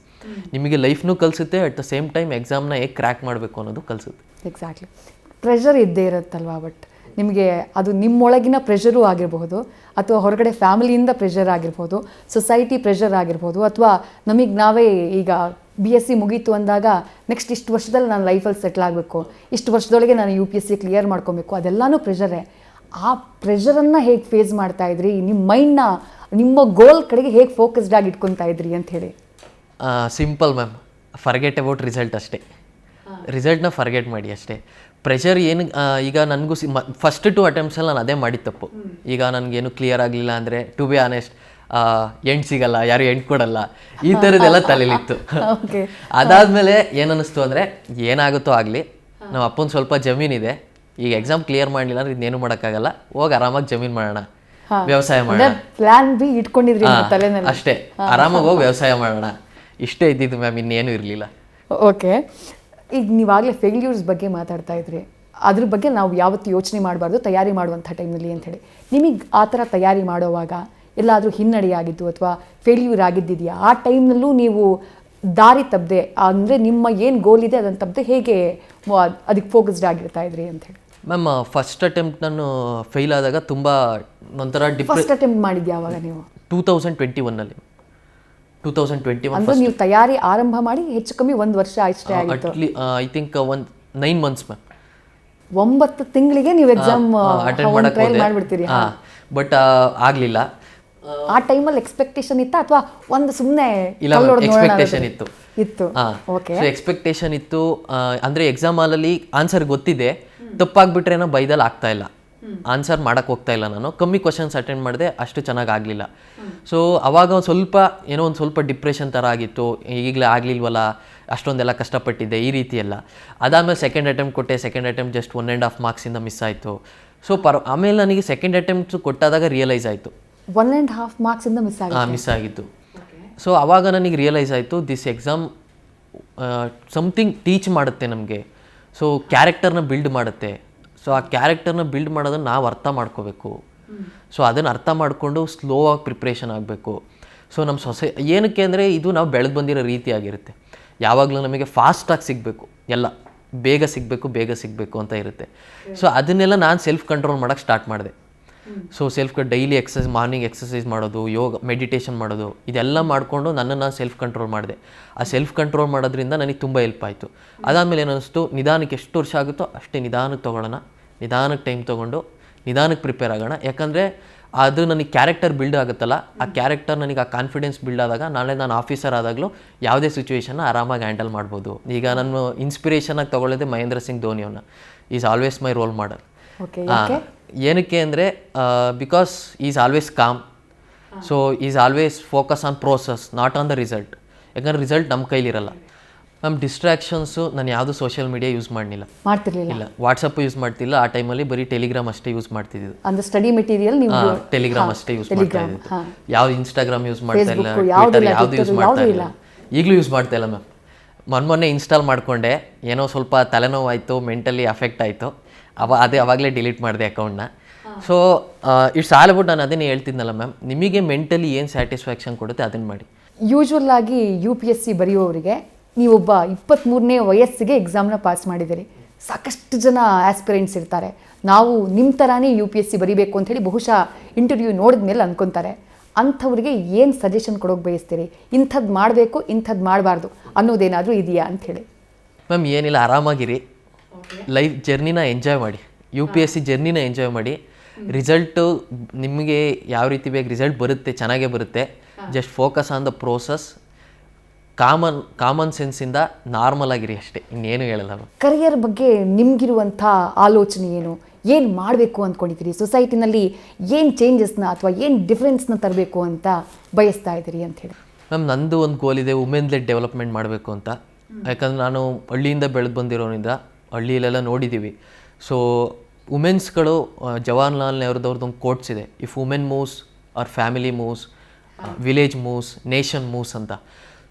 ನಿಮಗೆ ಲೈಫ್ನೂ ಕಲಿಸುತ್ತೆ ಅಟ್ ದ ಸೇಮ್ ಟೈಮ್ ಎಕ್ಸಾಮ್ನ ಹೇಗೆ ಕ್ರ್ಯಾಕ್ ಮಾಡಬೇಕು ಅನ್ನೋದು ಕಲಿಸುತ್ತೆ. ಎಕ್ಸಾಕ್ಟ್ಲಿ ಪ್ರೆಷರ್ ಇದ್ದೇ ಇರುತ್ತಲ್ವಾ ಬಟ್ ನಿಮಗೆ ಅದು ನಿಮ್ಮೊಳಗಿನ ಪ್ರೆಷರು ಆಗಿರಬಹುದು ಅಥವಾ ಹೊರಗಡೆ ಫ್ಯಾಮಿಲಿಯಿಂದ ಪ್ರೆಷರ್ ಆಗಿರ್ಬೋದು ಸೊಸೈಟಿ ಪ್ರೆಷರ್ ಆಗಿರ್ಬೋದು ಅಥವಾ ನಮಗೆ ನಾವೇ ಈಗ ಬಿ ಎಸ್ ಸಿ ಮುಗೀತು ಅಂದಾಗ ನೆಕ್ಸ್ಟ್ ಇಷ್ಟು ವರ್ಷದಲ್ಲಿ ನಾನು ಲೈಫಲ್ಲಿ ಸೆಟ್ಲ್ ಆಗಬೇಕು ಇಷ್ಟು ವರ್ಷದೊಳಗೆ ನಾನು U P S C clear ಮಾಡ್ಕೊಬೇಕು ಅದೆಲ್ಲನೂ ಪ್ರೆಷರೇ ಆ ಪ್ರೆಷರನ್ನು ಹೇಗೆ ಫೇಸ್ ಮಾಡ್ತಾ ಇದ್ರಿ? ನಿಮ್ಮ ಮೈಂಡ್ನ ನಿಮ್ಮ ಗೋಲ್ ಕಡೆಗೆ ಹೇಗೆ ಫೋಕಸ್ಡ್ ಆಗಿ ಇಟ್ಕೊತಾ ಇದ್ರಿ ಅಂತ ಹೇಳಿ. Simple ma'am forget about result ಅಷ್ಟೇ. ರಿಸಲ್ಟ್ನ ಫರ್ಗೆಟ್ ಮಾಡಿ ಅಷ್ಟೇ. ಪ್ರೆಷರ್ ಏನು ಈಗ ನನಗೂ ಸಿ ಫಸ್ಟ್ ಟು ಅಟೆಂಪ್ಟ್ಸಲ್ಲಿ ನಾನು ಅದೇ ಮಾಡಿದ ತಪ್ಪು. ಈಗ ನನಗೇನು ಕ್ಲಿಯರ್ ಆಗಲಿಲ್ಲ ಅಂದರೆ ಟು ಬಿ ಆನೆಸ್ಟ್ ಎಂಟು ಸಿಗಲ್ಲ ಯಾರು ಎಂಟು ಕೊಡಲ್ಲ ಈ ಥರದ್ದೆಲ್ಲ ತಲೆಲಿತ್ತು. ಓಕೆ ಅದಾದಮೇಲೆ ಏನನ್ನಿಸ್ತು ಅಂದರೆ ಏನಾಗುತ್ತೋ ಆಗಲಿ ನಮ್ಮ ಅಪ್ಪನ ಸ್ವಲ್ಪ ಜಮೀನಿದೆ ಈಗ ಎಕ್ಸಾಮ್ ಕ್ಲಿಯರ್ ಮಾಡಲಿಲ್ಲ ಅಂದ್ರೆ ಇನ್ನೇನು ಮಾಡೋಕ್ಕಾಗಲ್ಲ ಹೋಗಿ ಆರಾಮಾಗಿ ಜಮೀನು ಮಾಡೋಣ ವ್ಯವಸಾಯ ಮಾಡೋಣ. ಪ್ಲಾನ್ ಬಿ ಇಟ್ಕೊಂಡಿದ್ರಿ ಅಷ್ಟೇ. ಆರಾಮಾಗಿ ಹೋಗಿ ವ್ಯವಸಾಯ ಮಾಡೋಣ. ಇಷ್ಟೇ ಇದ್ದಿದ್ದು ಮ್ಯಾಮ್ ಇನ್ನೇನು ಇರಲಿಲ್ಲ. ಓಕೆ ಈಗ ನೀವಾಗಲೇ ಫೇಲ್ಯೂರ್ಸ್ ಬಗ್ಗೆ ಮಾತಾಡ್ತಾ ಇದ್ರಿ. ಅದ್ರ ಬಗ್ಗೆ ನಾವು ಯಾವತ್ತು ಯೋಚನೆ ಮಾಡಬಾರ್ದು ತಯಾರಿ ಮಾಡುವಂಥ ಟೈಮ್ನಲ್ಲಿ ಅಂಥೇಳಿ ನಿಮಗೆ ಆ ಥರ ತಯಾರಿ ಮಾಡೋವಾಗ ಎಲ್ಲಾದರೂ ಹಿನ್ನಡೆಯಾಗಿದ್ದು ಅಥವಾ ಫೇಲ್ಯೂರ್ ಆಗಿದ್ದಿದೆಯಾ? ಆ ಟೈಮ್ನಲ್ಲೂ ನೀವು ದಾರಿ ತಪ್ಪದೆ ಅಂದರೆ ನಿಮ್ಮ ಏನು ಗೋಲ್ ಇದೆ ಅದನ್ನು ತಪ್ಪದೆ ಹೇಗೆ ಅದಕ್ಕೆ ಫೋಕಸ್ಡ್ ಆಗಿರ್ತಾ ಇದ್ರಿ ಅಂಥೇಳಿ ಮ್ಯಾಮ್ ಫಸ್ಟ್ ಅಟೆಂಪ್ಟ್ ನಾನು ಫೇಲ್ ಆದಾಗ ತುಂಬ ಒಂಥರ ಡಿಫ್ರೆಂಟ್ ಫಸ್ಟ್ ಅಟೆಂಪ್ಟ್ ಮಾಡಿದ್ಯಾ ಯಾವಾಗ ನೀವು? ಟೂ ತೌಸಂಡ್ ಟ್ವೆಂಟಿ ಒನ್ನಲ್ಲಿ ಟೂ ತೌಸಂಡ್ ಟ್ವೆಂಟಿ ಒನ್ ನೀವು ತಯಾರಿ ಆರಂಭ ಮಾಡಿ ಹೆಚ್ಚು ಕಮ್ಮಿ ಒಂದು ವರ್ಷ ಅಷ್ಟೇ ಆಗಿತ್ತು. ಐ ಥಿಂಕ್ ಒಂದು ನೈನ್ ಮಂತ್ಸ್ ಮ್ಯಾಮ್ ಒಂಬತ್ತು ತಿಂಗಳಿಗೆ ನೀವು ಎಕ್ಸಾಮ್ ಅಟೆಂಡ್ ಮಾಡಕ್ಕೆ ಮಾಡಿಬಿಡ್ತೀರಿ ಬಟ್ ಆಗಲಿಲ್ಲ. ಆ ಟೈಮಲ್ಲಿ ಎಕ್ಸ್ಪೆಕ್ಟೇಷನ್ ಇತ್ತಾ ಅಥವಾ ಒಂದು ಸುಮ್ಮನೆ ಇಲ್ಲ ಎಕ್ಸ್ಪೆಕ್ಟೇಷನ್ ಇತ್ತು. ಇತ್ತು. ಓಕೆ. ಎಕ್ಸ್ಪೆಕ್ಟೇಷನ್ ಇತ್ತು ಅಂದರೆ ಎಕ್ಸಾಮ್ ಹಾಲಲ್ಲಿ ಆನ್ಸರ್ ಗೊತ್ತಿದೆ. ತಪ್ಪಾಗ್ಬಿಟ್ರೇನೋ ಬೈದಲ್ಲಿ ಆಗ್ತಾ ಇಲ್ಲ. ಆನ್ಸರ್ ಮಾಡೋಕ್ಕೆ ಹೋಗ್ತಾ ಇಲ್ಲ ನಾನು. ಕಮ್ಮಿ ಕ್ವಶನ್ಸ್ ಅಟೆಂಡ್ ಮಾಡಿದೆ ಅಷ್ಟು ಚೆನ್ನಾಗಿ ಆಗಲಿಲ್ಲ. ಸೊ ಅವಾಗ ಒಂದು ಸ್ವಲ್ಪ ಏನೋ ಒಂದು ಸ್ವಲ್ಪ ಡಿಪ್ರೆಷನ್ ಥರ ಆಗಿತ್ತು. ಈಗಲೇ ಆಗಲಿಲ್ವಲ್ಲ ಅಷ್ಟೊಂದೆಲ್ಲ ಕಷ್ಟಪಟ್ಟಿದ್ದೆ ಈ ರೀತಿ ಎಲ್ಲ ಅದಾದಮೇಲೆ ಸೆಕೆಂಡ್ ಅಟೆಂಪ್ಟ್ ಕೊಟ್ಟೆ second attempt just one and half ಮಾರ್ಕ್ಸಿಂದ miss ಆಯಿತು. ಸೊ ಪರ್ ಆಮೇಲೆ ನನಗೆ ಸೆಕೆಂಡ್ ಅಟೆಂಪ್ಟ್ ಕೊಟ್ಟಾದಾಗ ರಿಯಲೈಸ್ ಆಯಿತು. ಒನ್ ಆ್ಯಂಡ್ ಹಾಫ್ ಮಾರ್ಕ್ಸಿಂದ ಮಿಸ್ ಆಗಿದೆ ಮಿಸ್ ಆಗಿತ್ತು. ಸೊ ಆವಾಗ ನನಗೆ ರಿಯಲೈಸ್ ಆಯಿತು ದಿಸ್ ಎಕ್ಸಾಮ್ ಸಮಥಿಂಗ್ ಟೀಚ್ ಮಾಡುತ್ತೆ ನಮಗೆ. ಸೊ ಕ್ಯಾರೆಕ್ಟರ್ನ ಬಿಲ್ಡ್ ಮಾಡುತ್ತೆ. ಸೊ ಆ ಕ್ಯಾರೆಕ್ಟರ್ನ ಬಿಲ್ಡ್ ಮಾಡೋದನ್ನು ನಾವು ಅರ್ಥ ಮಾಡ್ಕೋಬೇಕು. ಸೊ ಅದನ್ನು ಅರ್ಥ ಮಾಡಿಕೊಂಡು ಸ್ಲೋ ಆಗಿ ಪ್ರಿಪ್ರೇಷನ್ ಆಗಬೇಕು. ಸೊ ನಮ್ಮ ಸೊಸೈ, ಏನಕ್ಕೆ ಅಂದರೆ ಇದು ನಾವು ಬೆಳೆದು ಬಂದಿರೋ ರೀತಿ ಆಗಿರುತ್ತೆ. ಯಾವಾಗಲೂ ನಮಗೆ ಫಾಸ್ಟಾಗಿ ಸಿಗಬೇಕು. ಎಲ್ಲ, ಬೇಗ ಸಿಗಬೇಕು ಬೇಗ ಸಿಗಬೇಕು ಅಂತ ಇರುತ್ತೆ. ಸೊ ಅದನ್ನೆಲ್ಲ ನಾನು ಸೆಲ್ಫ್ ಕಂಟ್ರೋಲ್ ಮಾಡೋಕ್ಕೆ ಸ್ಟಾರ್ಟ್ ಮಾಡಿದೆ. So self daily exercise morning exercise ಮಾಡೋದು ಯೋಗ ಮೆಡಿಟೇಷನ್ ಮಾಡೋದು ಇದೆಲ್ಲ ಮಾಡಿಕೊಂಡು ನನ್ನನ್ನು ನಾನು ಸೆಲ್ಫ್ ಕಂಟ್ರೋಲ್ ಮಾಡಿದೆ. ಆ ಸೆಲ್ಫ್ ಕಂಟ್ರೋಲ್ ಮಾಡೋದ್ರಿಂದ ನನಗೆ ತುಂಬ ಹೆಲ್ಪ್ ಆಯಿತು. ಅದಾದಮೇಲೆ ಏನಿಸ್ತು? ನಿಧಾನಕ್ಕೆ ಎಷ್ಟು ವರ್ಷ ಆಗುತ್ತೋ ಅಷ್ಟೇ ನಿಧಾನಕ್ಕೆ ತೊಗೊಳ್ಳೋಣ. ನಿಧಾನಕ್ಕೆ ಟೈಮ್ ತೊಗೊಂಡು ನಿಧಾನಕ್ಕೆ ಪ್ರಿಪೇರ್ ಆಗೋಣ. ಯಾಕಂದರೆ ಅದು ನನಗೆ ಕ್ಯಾರೆಕ್ಟರ್ ಬಿಲ್ಡ್ ಆಗುತ್ತಲ್ಲ ಆ ಕ್ಯಾರೆಕ್ಟರ್ ನನಗೆ ಆ ಕಾನ್ಫಿಡೆನ್ಸ್ ಬಿಲ್ಡ್ ಆದಾಗ ನಾಳೆ ನಾನು ಆಫೀಸರ್ ಆದಾಗಲೂ ಯಾವುದೇ ಸಿಚುವೇಶನ್ನ ಆರಾಮಾಗಿ ಹ್ಯಾಂಡಲ್ ಮಾಡ್ಬೋದು. ಈಗ ನಾನು ಇನ್ಸ್ಪಿರೇಷನಾಗಿ ತೊಗೊಳ್ಳೋದೇ Mahendra Singh ಧೋನಿಯವನ್ನ is always my role model ಏನಕ್ಕೆ ಅಂದರೆ because is always calm so is always focus on process not on the result ಯಾಕಂದ್ರೆ ರಿಸಲ್ಟ್ ನಮ್ಮ ಕೈಲಿರಲ್ಲ. ನಮ್ಮ ಡಿಸ್ಟ್ರಾಕ್ಷನ್ಸು ನಾನು ಯಾವುದು ಸೋಷಿಯಲ್ ಮೀಡಿಯಾ ಯೂಸ್ ಮಾಡಲಿಲ್ಲ ಮಾಡ್ತಿರ್ಲಿಲ್ಲ. ಇಲ್ಲ. ವಾಟ್ಸಪ್ ಯೂಸ್ ಮಾಡ್ತಿಲ್ಲ. ಆ ಟೈಮಲ್ಲಿ ಬರೀ ಟೆಲಿಗ್ರಾಮ್ ಅಷ್ಟೇ ಯೂಸ್ ಮಾಡ್ತಿದ್ದು ಅಂದ್ರೆ ಸ್ಟಡಿ ಮೆಟೀರಿಯಲ್ ನೀವು ಟೆಲಿಗ್ರಾಮ್ ಅಷ್ಟೇ ಯೂಸ್ ಮಾಡ್ತಾ ಯಾವ ಇನ್ಸ್ಟಾಗ್ರಾಮ್ ಯೂಸ್ ಮಾಡ್ತಾ ಇಲ್ಲ ಟ್ವಿಟರ್ ಯಾವುದು ಯೂಸ್ ಮಾಡ್ತಾ ಇಲ್ಲ. ಈಗಲೂ ಯೂಸ್ ಮಾಡ್ತಾ ಇಲ್ಲ ಮ್ಯಾಮ್ ಮೊನ್ನೆ ಮೊನ್ನೆ ಇನ್ಸ್ಟಾಲ್ ಮಾಡಿಕೊಂಡೆ. ಏನೋ ಸ್ವಲ್ಪ ತಲೆನೋವು ಆಯಿತು ಮೆಂಟಲಿ ಅಫೆಕ್ಟ್ ಆಯಿತು. ಅವ ಅದೇ ಅವಾಗಲೇ ಡಿಲೀಟ್ ಮಾಡಿದೆ ಅಕೌಂಟ್ನ ಸೊ ಇಟ್ಸ್ ಆಲ್ ಅಬೌಟ್ ನಾನು ಅದನ್ನೇ ಹೇಳ್ತಿದ್ನಲ್ಲ ಮ್ಯಾಮ್ ನಿಮಗೆ ಮೆಂಟಲಿ ಏನು ಸ್ಯಾಟಿಸ್ಫ್ಯಾಕ್ಷನ್ ಕೊಡುತ್ತೆ ಅದನ್ನು ಮಾಡಿ. ಯೂಶ್ವಲ್ ಆಗಿ ಯು ಪಿ ಎಸ್ ಸಿ ಬರೆಯುವವರಿಗೆ ನೀವೊಬ್ಬ ಇಪ್ಪತ್ತ್ಮೂರನೇ ವಯಸ್ಸಿಗೆ ಎಕ್ಸಾಮ್ನ ಪಾಸ್ ಮಾಡಿದ್ದೀರಿ. ಸಾಕಷ್ಟು ಜನ ಆಸ್ಪಿರೆಂಟ್ಸ್ ಇರ್ತಾರೆ. ನಾವು ನಿಮ್ಮ ಥರನೇ ಯು ಪಿ ಎಸ್ ಸಿ ಬರಿಬೇಕು ಅಂಥೇಳಿ ಬಹುಶಃ ಇಂಟರ್ವ್ಯೂ ನೋಡಿದ ಮೇಲೆ ಅಂದ್ಕೊತಾರೆ ಅಂಥವ್ರಿಗೆ ಏನು ಸಜೆಷನ್ ಕೊಡೋಕೆ ಬಯಸ್ತೀರಿ? ಇಂಥದ್ದು ಮಾಡಬೇಕು ಇಂಥದ್ದು ಮಾಡಬಾರ್ದು ಅನ್ನೋದೇನಾದರೂ ಇದೆಯಾ ಅಂಥೇಳಿ ಮ್ಯಾಮ್ ಏನಿಲ್ಲ ಆರಾಮಾಗಿರಿ. ಲೈಫ್ ಜರ್ನಿನ ಎಂಜಾಯ್ ಮಾಡಿ. ಯು ಪಿ ಎಸ್ ಸಿ ಜರ್ನಿನ ಎಂಜಾಯ್ ಮಾಡಿ. ರಿಸಲ್ಟು ನಿಮಗೆ ಯಾವ ರೀತಿ ಬೇಕು ರಿಸಲ್ಟ್ ಬರುತ್ತೆ ಚೆನ್ನಾಗೇ ಬರುತ್ತೆ just focus on the process common common ಸೆನ್ಸಿಂದ normal ಆಗಿರಿ ಅಷ್ಟೇ ಇನ್ನೇನು ಹೇಳಲ್ಲ ಕರಿಯರ್ ಬಗ್ಗೆ ನಿಮ್ಗಿರುವಂಥ ಆಲೋಚನೆ ಏನು? ಏನು ಮಾಡಬೇಕು ಅಂದ್ಕೊಂಡಿದ್ದೀರಿ ಸೊಸೈಟಿನಲ್ಲಿ ಏನು ಚೇಂಜಸ್ನ ಅಥವಾ ಏನು ಡಿಫ್ರೆನ್ಸ್ನ ತರಬೇಕು ಅಂತ ಬಯಸ್ತಾ ಇದ್ದೀರಿ ಅಂತ ಹೇಳಿ. ಮ್ಯಾಮ್ ನಂದು ಒಂದು ಗೋಲ್ ಇದೆ ವುಮೆನ್ ಲೆಡ್ ಡೆವಲಪ್ಮೆಂಟ್ ಮಾಡಬೇಕು ಅಂತ. ಯಾಕಂದ್ರೆ ನಾನು ಹಳ್ಳಿಯಿಂದ ಬೆಳೆದು ಬಂದಿರೋದ್ರಿಂದ ಹಳ್ಳಿಯಲ್ಲೆಲ್ಲ ನೋಡಿದ್ದೀವಿ. ಸೊ ವುಮೆನ್ಸ್ಗಳು ಜವಾಹರ್ಲಾಲ್ ನೆಹರೂದವ್ರದ್ದು ಒಂದು ಕೋಟ್ಸ್ ಇದೆ. If women moves or family moves village moves nation moves ಅಂತ.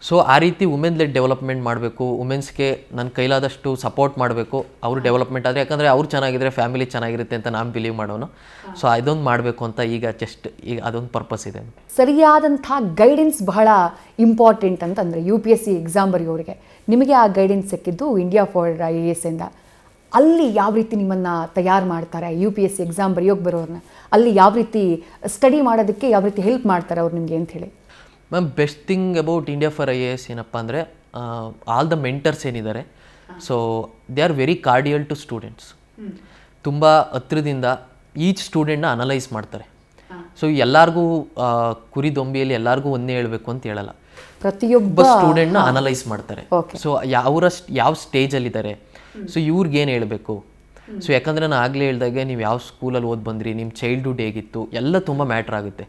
ಸೊ ಆ ರೀತಿ ವುಮೆನ್ ಲೆಡ್ ಡೆವಲಪ್ಮೆಂಟ್ ಮಾಡಬೇಕು. ವುಮೆನ್ಸ್ಗೆ ನನ್ನ ಕೈಲಾದಷ್ಟು ಸಪೋರ್ಟ್ ಮಾಡಬೇಕು. ಅವರು ಡೆವಲಪ್ಮೆಂಟ್ ಆದರೆ, ಯಾಕಂದರೆ ಅವ್ರು ಚೆನ್ನಾಗಿದ್ರೆ ಫ್ಯಾಮಿಲಿ ಚೆನ್ನಾಗಿರುತ್ತೆ ಅಂತ ನಾನು ಬಿಲೀವ್ ಮಾಡೋನು. ಸೊ ಅದೊಂದು ಮಾಡಬೇಕು ಅಂತ ಈಗ ಜಸ್ಟ್ ಈಗ ಅದೊಂದು ಪರ್ಪಸ್ ಇದೆ. ಸರಿಯಾದಂಥ ಗೈಡೆನ್ಸ್ ಬಹಳ ಇಂಪಾರ್ಟೆಂಟ್ ಅಂತಂದರೆ U P S C exam ಬರೆಯೋರಿಗೆ. ನಿಮಗೆ ಆ ಗೈಡೆನ್ಸ್ ಸಿಕ್ಕಿದ್ದು India for I A S ಇಂದ. ಅಲ್ಲಿ ಯಾವ ರೀತಿ ನಿಮ್ಮನ್ನು ತಯಾರು ಮಾಡ್ತಾರೆ U P S C exam ಬರೆಯೋಕೆ ಬರೋರನ್ನ ಅಲ್ಲಿ ಯಾವ ರೀತಿ ಸ್ಟಡಿ ಮಾಡೋದಕ್ಕೆ ಯಾವ ರೀತಿ ಹೆಲ್ಪ್ ಮಾಡ್ತಾರೆ ಅವ್ರು ನಿಮಗೆ ಅಂತ ಹೇಳಿ. Ma'am best thing about India for I A S ಏನಪ್ಪ ಅಂದರೆ ಆಲ್ ದ ಮೆಂಟರ್ಸ್ ಏನಿದ್ದಾರೆ so they are very cordial to students ತುಂಬ ಹತ್ರದಿಂದ ಈಚ್ ಸ್ಟೂಡೆಂಟ್ನ ಅನಲೈಸ್ ಮಾಡ್ತಾರೆ. ಸೊ ಎಲ್ಲರಿಗೂ ಕುರಿ ದೊಂಬಿಯಲ್ಲಿ ಎಲ್ಲರಿಗೂ ಒಂದೇ ಹೇಳಬೇಕು ಅಂತ ಹೇಳಲ್ಲ. ಪ್ರತಿಯೊಬ್ಬ ಸ್ಟೂಡೆಂಟ್ನ ಅನಲೈಸ್ ಮಾಡ್ತಾರೆ. ಸೊ ಅವರ ಯಾವ ಸ್ಟೇಜಲ್ಲಿದ್ದಾರೆ ಸೊ ಇವ್ರಿಗೆ ಏನು ಹೇಳಬೇಕು? ಸೊ ಯಾಕಂದರೆ ನಾನು ಆಗಲೇ ಹೇಳಿದಾಗೆ ನೀವು ಯಾವ ಸ್ಕೂಲಲ್ಲಿ ಓದಿ ಬಂದ್ರಿ ನಿಮ್ಮ ಚೈಲ್ಡ್ಹುಡ್ ಹೇಗಿತ್ತು ಎಲ್ಲ ತುಂಬ ಮ್ಯಾಟ್ರ್ ಆಗುತ್ತೆ.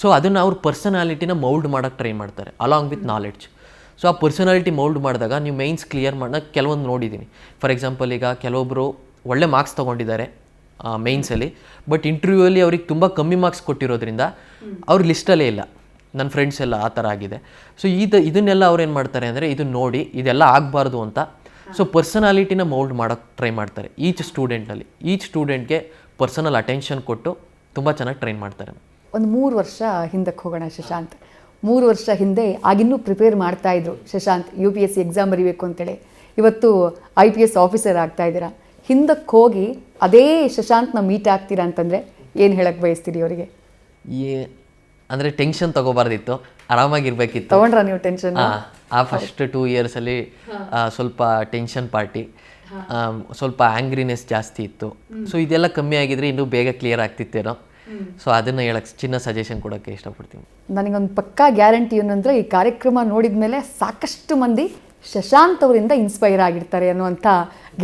ಸೊ ಅದನ್ನು ಅವ್ರ ಪರ್ಸನಾಲಿಟಿನ ಮೌಲ್ಡ್ ಮಾಡೋಕ್ಕೆ ಟ್ರೈ ಮಾಡ್ತಾರೆ ಅಲಾಂಗ್ ವಿತ್ ನಾಲೆಡ್ಜ್ ಸೊ ಆ ಪರ್ಸನಾಲಿಟಿ ಮೌಲ್ಡ್ ಮಾಡಿದಾಗ ನೀವು ಮೈನ್ಸ್ ಕ್ಲಿಯರ್ ಮಾಡೋಕ್ಕೆ ಕೆಲವೊಂದು ನೋಡಿದ್ದೀನಿ ಫಾರ್ ಎಕ್ಸಾಂಪಲ್ ಈಗ ಕೆಲವೊಬ್ಬರು ಒಳ್ಳೆ ಮಾರ್ಕ್ಸ್ ತೊಗೊಂಡಿದ್ದಾರೆ ಮೈನ್ಸಲ್ಲಿ ಬಟ್ ಇಂಟರ್ವ್ಯೂ ಅಲ್ಲಿ ಅವ್ರಿಗೆ ತುಂಬ ಕಮ್ಮಿ ಮಾರ್ಕ್ಸ್ ಕೊಟ್ಟಿರೋದ್ರಿಂದ ಅವ್ರ ಲಿಸ್ಟಲ್ಲೇ ಇಲ್ಲ. ನನ್ನ ಫ್ರೆಂಡ್ಸ್ ಎಲ್ಲ ಆ ಥರ ಆಗಿದೆ. ಸೊ ಇದು ಇದನ್ನೆಲ್ಲ ಅವ್ರು ಏನು ಮಾಡ್ತಾರೆ ಅಂದರೆ ಇದು ನೋಡಿ ಇದೆಲ್ಲ ಆಗಬಾರ್ದು ಅಂತ. ಸೊ ಪರ್ಸನಾಲಿಟಿನ ಮೌಲ್ಡ್ ಮಾಡೋಕ್ಕೆ ಟ್ರೈ ಮಾಡ್ತಾರೆ. ಈಚ್ ಸ್ಟೂಡೆಂಟಲ್ಲಿ ಈಚ್ ಸ್ಟೂಡೆಂಟ್ಗೆ ಪರ್ಸನಲ್ ಅಟೆನ್ಷನ್ ಕೊಟ್ಟು ತುಂಬ ಚೆನ್ನಾಗಿ ಟ್ರೈನ್ ಮಾಡ್ತಾರೆ. ಒಂದು ಮೂರು ವರ್ಷ ಹಿಂದಕ್ಕೆ ಹೋಗೋಣ ಶಶಾಂತ್. ಮೂರು ವರ್ಷ ಹಿಂದೆ ಆಗಿನ್ನೂ ಪ್ರಿಪೇರ್ ಮಾಡ್ತಾ ಇದ್ರು Shashant U P S C exam ಬರೀಬೇಕು ಅಂತೇಳಿ. ಇವತ್ತು ಐ ಪಿ ಎಸ್ ಆಫೀಸರ್ ಆಗ್ತಾ ಇದ್ದೀರಾ. ಹಿಂದಕ್ಕೆ ಹೋಗಿ ಅದೇ ಶಶಾಂತ್ನ ಮೀಟ್ ಆಗ್ತೀರಾ ಅಂತಂದರೆ ಏನು ಹೇಳಕ್ಕೆ ಬಯಸ್ತೀರಿ ಅವರಿಗೆ? ಈ ಅಂದರೆ ಟೆನ್ಷನ್ ತಗೋಬಾರ್ದಿತ್ತು ಆರಾಮಾಗಿರ್ಬೇಕಿತ್ತು. ತಗೊಂಡ್ರಾ ನೀವು ಟೆನ್ಷನ್ ಆ, ಆ ಫಸ್ಟ್ ಟೂ ಇಯರ್ಸಲ್ಲಿ ಸ್ವಲ್ಪ ಟೆನ್ಷನ್ ಪಾರ್ಟಿ ಸ್ವಲ್ಪ ಆ್ಯಂಗ್ರಿನೆಸ್ ಜಾಸ್ತಿ ಇತ್ತು. ಸೊ ಇದೆಲ್ಲ ಕಮ್ಮಿ ಆಗಿದ್ರೆ ಇನ್ನೂ ಬೇಗ ಕ್ಲಿಯರ್ ಆಗ್ತಿತ್ತೇನೋ. ಸೊ ಅದನ್ನು ಹೇಳಕ್ಕೆ ಚಿನ್ನ ಸಜೆಷನ್ ಕೊಡೋಕ್ಕೆ ಇಷ್ಟಪಡ್ತೀನಿ. ನನಗೊಂದು ಪಕ್ಕಾ ಗ್ಯಾರಂಟಿ ಏನಂದರೆ ಈ ಕಾರ್ಯಕ್ರಮ ನೋಡಿದ ಮೇಲೆ ಸಾಕಷ್ಟು ಮಂದಿ ಶಶಾಂತ್ ಅವರಿಂದ ಇನ್ಸ್ಪೈರ್ ಆಗಿರ್ತಾರೆ ಅನ್ನುವಂಥ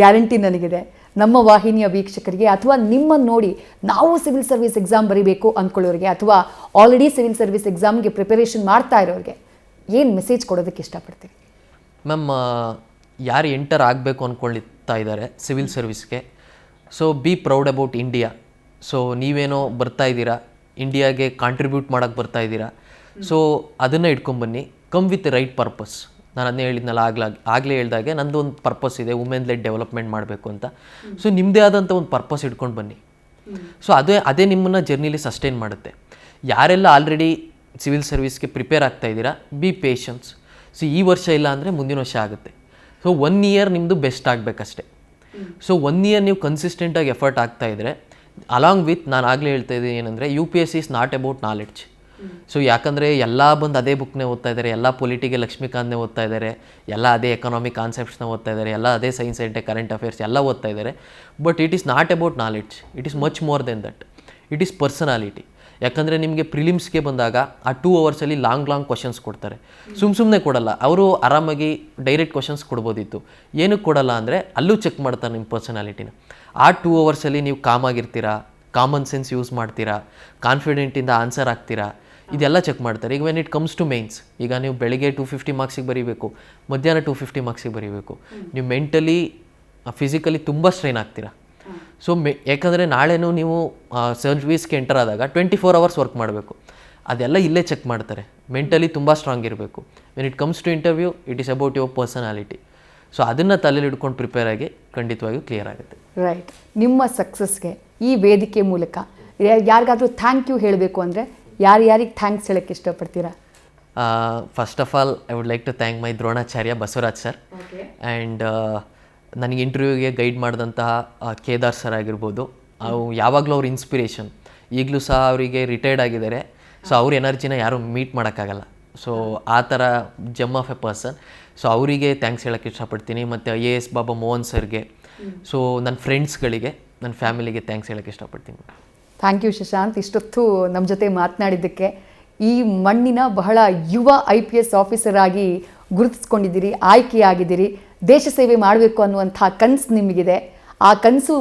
ಗ್ಯಾರಂಟಿ ನನಗಿದೆ. ನಮ್ಮ ವಾಹಿನಿಯ ವೀಕ್ಷಕರಿಗೆ ಅಥವಾ ನಿಮ್ಮನ್ನು ನೋಡಿ ನಾವು ಸಿವಿಲ್ ಸರ್ವಿಸ್ ಎಕ್ಸಾಮ್ ಬರೀಬೇಕು ಅಂದ್ಕೊಳ್ಳೋರಿಗೆ ಅಥವಾ ಆಲ್ರೆಡಿ ಸಿವಿಲ್ ಸರ್ವಿಸ್ ಎಕ್ಸಾಮ್ಗೆ ಪ್ರಿಪರೇಷನ್ ಮಾಡ್ತಾ ಇರೋರಿಗೆ ಏನು ಮೆಸೇಜ್ ಕೊಡೋದಕ್ಕೆ ಇಷ್ಟಪಡ್ತೀರಿ? ಮ್ಯಾಮ್ ಯಾರು ಎಂಟರ್ ಆಗಬೇಕು ಅಂದ್ಕೊಳ್ತಾ ಇದ್ದಾರೆ ಸಿವಿಲ್ ಸರ್ವಿಸ್ಗೆ. So be proud about India so ನೀವೇನೋ ಬರ್ತಾ ಇದ್ದೀರಾ? ಇಂಡಿಯಾಗೆ ಕಾಂಟ್ರಿಬ್ಯೂಟ್ ಮಾಡೋಕ್ಕೆ ಬರ್ತಾ ಇದ್ದೀರಾ? ಸೊ ಅದನ್ನು ಇಟ್ಕೊಂಬನ್ನಿ ಕಮ್ ವಿತ್ ರೈಟ್ ಪರ್ಪಸ್ ನಾನು ಅದನ್ನೇ ಹೇಳಿದ್ನಲ್ಲ ಆಗ್ಲಾ ಆಗಲೇ ಹೇಳಿದಾಗೆ ನಂದು ಒಂದು ಪರ್ಪಸ್ ಇದೆ ವುಮೆನ್ ಲೆಡ್ ಡೆವಲಪ್ಮೆಂಟ್ ಮಾಡಬೇಕು ಅಂತ. ಸೊ ನಿಮ್ಮದೇ ಆದಂಥ ಒಂದು ಪರ್ಪಸ್ ಇಟ್ಕೊಂಡು ಬನ್ನಿ. ಸೊ ಅದೇ ಅದೇ ನಿಮ್ಮನ್ನು ಜರ್ನಿಲಿ ಸಸ್ಟೈನ್ ಮಾಡುತ್ತೆ. ಯಾರೆಲ್ಲ ಆಲ್ರೆಡಿ ಸಿವಿಲ್ ಸರ್ವಿಸ್ಗೆ ಪ್ರಿಪೇರ್ ಆಗ್ತಾ ಇದ್ದೀರಾ ಬಿ ಪೇಷನ್ಸ್ ಸೊ ಈ ವರ್ಷ ಇಲ್ಲ ಅಂದರೆ ಮುಂದಿನ ವರ್ಷ ಆಗುತ್ತೆ. ಸೊ ಒನ್ ಇಯರ್ ನಿಮ್ಮದು ಬೆಸ್ಟ್ ಆಗಬೇಕಷ್ಟೆ. ಸೊ ಒನ್ ಇಯರ್ ನೀವು ಕನ್ಸಿಸ್ಟೆಂಟಾಗಿ ಎಫರ್ಟ್ ಆಗ್ತಾ ಇದ್ದರೆ ಅಲಾಂಗ್ ವಿತ್ ನಾನು ಆಗಲೇ ಹೇಳ್ತಾ ಇದ್ದೀನಿ ಏನಂದರೆ U P S is not about knowledge so ಯಾಕಂದರೆ ಎಲ್ಲ ಬಂದು ಅದೇ ಬುಕ್ನೇ ಓದ್ತಾ ಇದ್ದಾರೆ ಎಲ್ಲ ಪೊಲಿಟಿಗೆ ಲಕ್ಷ್ಮೀಕಾಂತ್ನೇ ಓದ್ತಾ ಇದ್ದಾರೆ ಎಲ್ಲ ಅದೇ ಎಕನಾಮಿಕ್ ಕಾನ್ಸೆಪ್ಟ್ಸ್ನ ಓದ್ತಾ ಇದ್ದಾರೆ ಎಲ್ಲ ಅದೇ ಸೈನ್ಸ್ ಆ್ಯಂಡ್ ಕರೆಂಟ್ ಅಫೇರ್ಸ್ ಎಲ್ಲ ಓದ್ತಾ ಇದ್ದಾರೆ but it is not about knowledge it is much more then that it is personality ಯಾಕಂದರೆ ನಿಮಗೆ ಪ್ರಿಲಿಮ್ಸ್ಗೆ ಬಂದಾಗ ಆ ಟೂ ಅವರ್ಸಲ್ಲಿ ಲಾಂಗ್ ಲಾಂಗ್ ಕ್ವಶನ್ಸ್ ಕೊಡ್ತಾರೆ. ಸುಮ್ಮ ಸುಮ್ಮನೆ ಕೊಡಲ್ಲ, ಅವರು ಆರಾಮಾಗಿ ಡೈರೆಕ್ಟ್ ಕ್ವಶನ್ಸ್ ಕೊಡ್ಬೋದಿತ್ತು. ಏನಕ್ಕೆ ಕೊಡಲ್ಲ ಅಂದರೆ ಅಲ್ಲೂ ಚೆಕ್ ಮಾಡ್ತಾರೆ ನಿಮ್ಮ ಪರ್ಸನಾಲಿಟಿನ ಆ ಟೂ ಅವರ್ಸಲ್ಲಿ ನೀವು ಕಾಮಾಗಿರ್ತೀರಾ ಕಾಮನ್ ಸೆನ್ಸ್ ಯೂಸ್ ಮಾಡ್ತೀರಾ ಕಾನ್ಫಿಡೆಂಟಿಂದ ಆನ್ಸರ್ ಆಗ್ತೀರಾ ಇದೆಲ್ಲ ಚೆಕ್ ಮಾಡ್ತಾರೆ. ಈಗ when it comes to mains ಈಗ ನೀವು ಬೆಳಿಗ್ಗೆ ಟು ಫಿಫ್ಟಿ ಮಾರ್ಕ್ಸಿಗೆ ಬರೀಬೇಕು ಮಧ್ಯಾಹ್ನ ಟು ಫಿಫ್ಟಿ ಮಾರ್ಕ್ಸಿಗೆ ಬರೀಬೇಕು. ನೀವು ಮೆಂಟಲಿ ಫಿಸಿಕಲಿ ತುಂಬ ಸ್ಟ್ರೈನ್ ಆಗ್ತೀರಾ. ಸೊ ಮೆ ಯಾಕಂದರೆ ನಾಳೆನೂ ನೀವು ಸರ್ವಿಸ್ಗೆ ಎಂಟರ್ ಆದಾಗ ಟ್ವೆಂಟಿ ಫೋರ್ ಅವರ್ಸ್ ವರ್ಕ್ ಮಾಡಬೇಕು. ಅದೆಲ್ಲ ಇಲ್ಲೇ ಚೆಕ್ ಮಾಡ್ತಾರೆ. ಮೆಂಟಲಿ ತುಂಬ ಸ್ಟ್ರಾಂಗ್ ಇರಬೇಕು. When it comes to interview it is about your personality so ಅದನ್ನು ತಲೆಯಲ್ಲಿ ಇಟ್ಕೊಂಡು ಪ್ರಿಪೇರ್ ಆಗಿ ಖಂಡಿತವಾಗಿಯೂ ಕ್ಲಿಯರ್ ಆಗುತ್ತೆ. ರೈಟ್ ನಿಮ್ಮ ಸಕ್ಸಸ್ಗೆ ಈ ವೇದಿಕೆ ಮೂಲಕ ಯಾರಿಗಾದರೂ ಥ್ಯಾಂಕ್ ಯು ಹೇಳಬೇಕು ಅಂದರೆ ಯಾರ್ಯಾರಿಗೆ ಥ್ಯಾಂಕ್ಸ್ ಹೇಳಕ್ಕೆ ಇಷ್ಟಪಡ್ತೀರಾ? First of all I would like to thank my Dronacharya Basavaraj sir and ನನಗೆ ಇಂಟರ್ವ್ಯೂಗೆ ಗೈಡ್ ಮಾಡಿದಂತಹ ಕೇದಾರ್ ಸರ್ ಆಗಿರ್ಬೋದು. ಅವು ಯಾವಾಗಲೂ ಅವ್ರ ಇನ್ಸ್ಪಿರೇಷನ್ ಈಗಲೂ ಸಹ ಅವರಿಗೆ ರಿಟೈರ್ಡ್ ಆಗಿದ್ದಾರೆ. ಸೊ ಅವ್ರ ಎನರ್ಜಿನ ಯಾರೂ ಮೀಟ್ ಮಾಡೋಕ್ಕಾಗಲ್ಲ. ಸೊ ಆ ಥರ gem of a person so ಅವರಿಗೆ ಥ್ಯಾಂಕ್ಸ್ ಹೇಳೋಕ್ಕೆ ಇಷ್ಟಪಡ್ತೀನಿ. ಮತ್ತು I A S Baba Mohan ಸರ್ಗೆ ಸೊ ನನ್ನ ಫ್ರೆಂಡ್ಸ್ಗಳಿಗೆ ನನ್ನ ಫ್ಯಾಮಿಲಿಗೆ ಥ್ಯಾಂಕ್ಸ್ ಹೇಳೋಕ್ಕೆ ಇಷ್ಟಪಡ್ತೀನಿ. ಥ್ಯಾಂಕ್ ಯು ಶಶಾಂತ್ ಇಷ್ಟೊತ್ತು ನಮ್ಮ ಜೊತೆ ಮಾತನಾಡಿದ್ದಕ್ಕೆ ಈ ಮಣ್ಣಿನ ಬಹಳ ಯುವ ಐ ಪಿ ಎಸ್ ಆಫೀಸರ್ ಆಗಿ ಗುರುತಿಸ್ಕೊಂಡಿದ್ದೀರಿ ಆಯ್ಕೆಯಾಗಿದ್ದೀರಿ. ದೇಶ ಸೇವೆ ಮಾಡಬೇಕು ಅನ್ನುವಂಥ ಕನಸು ನಿಮಗಿದೆ. ಆ ಕನಸು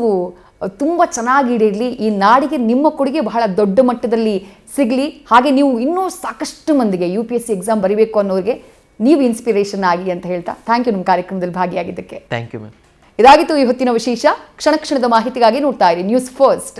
ತುಂಬ ಚೆನ್ನಾಗಿ ಇಡಿರಲಿ ಈ ನಾಡಿಗೆ ನಿಮ್ಮ ಕೊಡುಗೆ ಬಹಳ ದೊಡ್ಡ ಮಟ್ಟದಲ್ಲಿ ಸಿಗಲಿ. ಹಾಗೆ ನೀವು ಇನ್ನೂ ಸಾಕಷ್ಟು ಮಂದಿಗೆ U P S C exam ಬರೀಬೇಕು ಅನ್ನೋರಿಗೆ ನೀವು ಇನ್ಸ್ಪಿರೇಷನ್ ಆಗಿ ಅಂತ ಹೇಳ್ತಾ ಥ್ಯಾಂಕ್ ಯು ನಿಮ್ಮ ಕಾರ್ಯಕ್ರಮದಲ್ಲಿ ಭಾಗಿಯಾಗಿದ್ದಕ್ಕೆ. ಥ್ಯಾಂಕ್ ಯು ಮ್ಯಾಮ್ ಇದಾಗಿತ್ತು ಈ ಹೊತ್ತಿನ ವಿಶೇಷ. ಕ್ಷಣ ಕ್ಷಣದ ಮಾಹಿತಿಗಾಗಿ ನೋಡ್ತಾ ಇರಿ. News first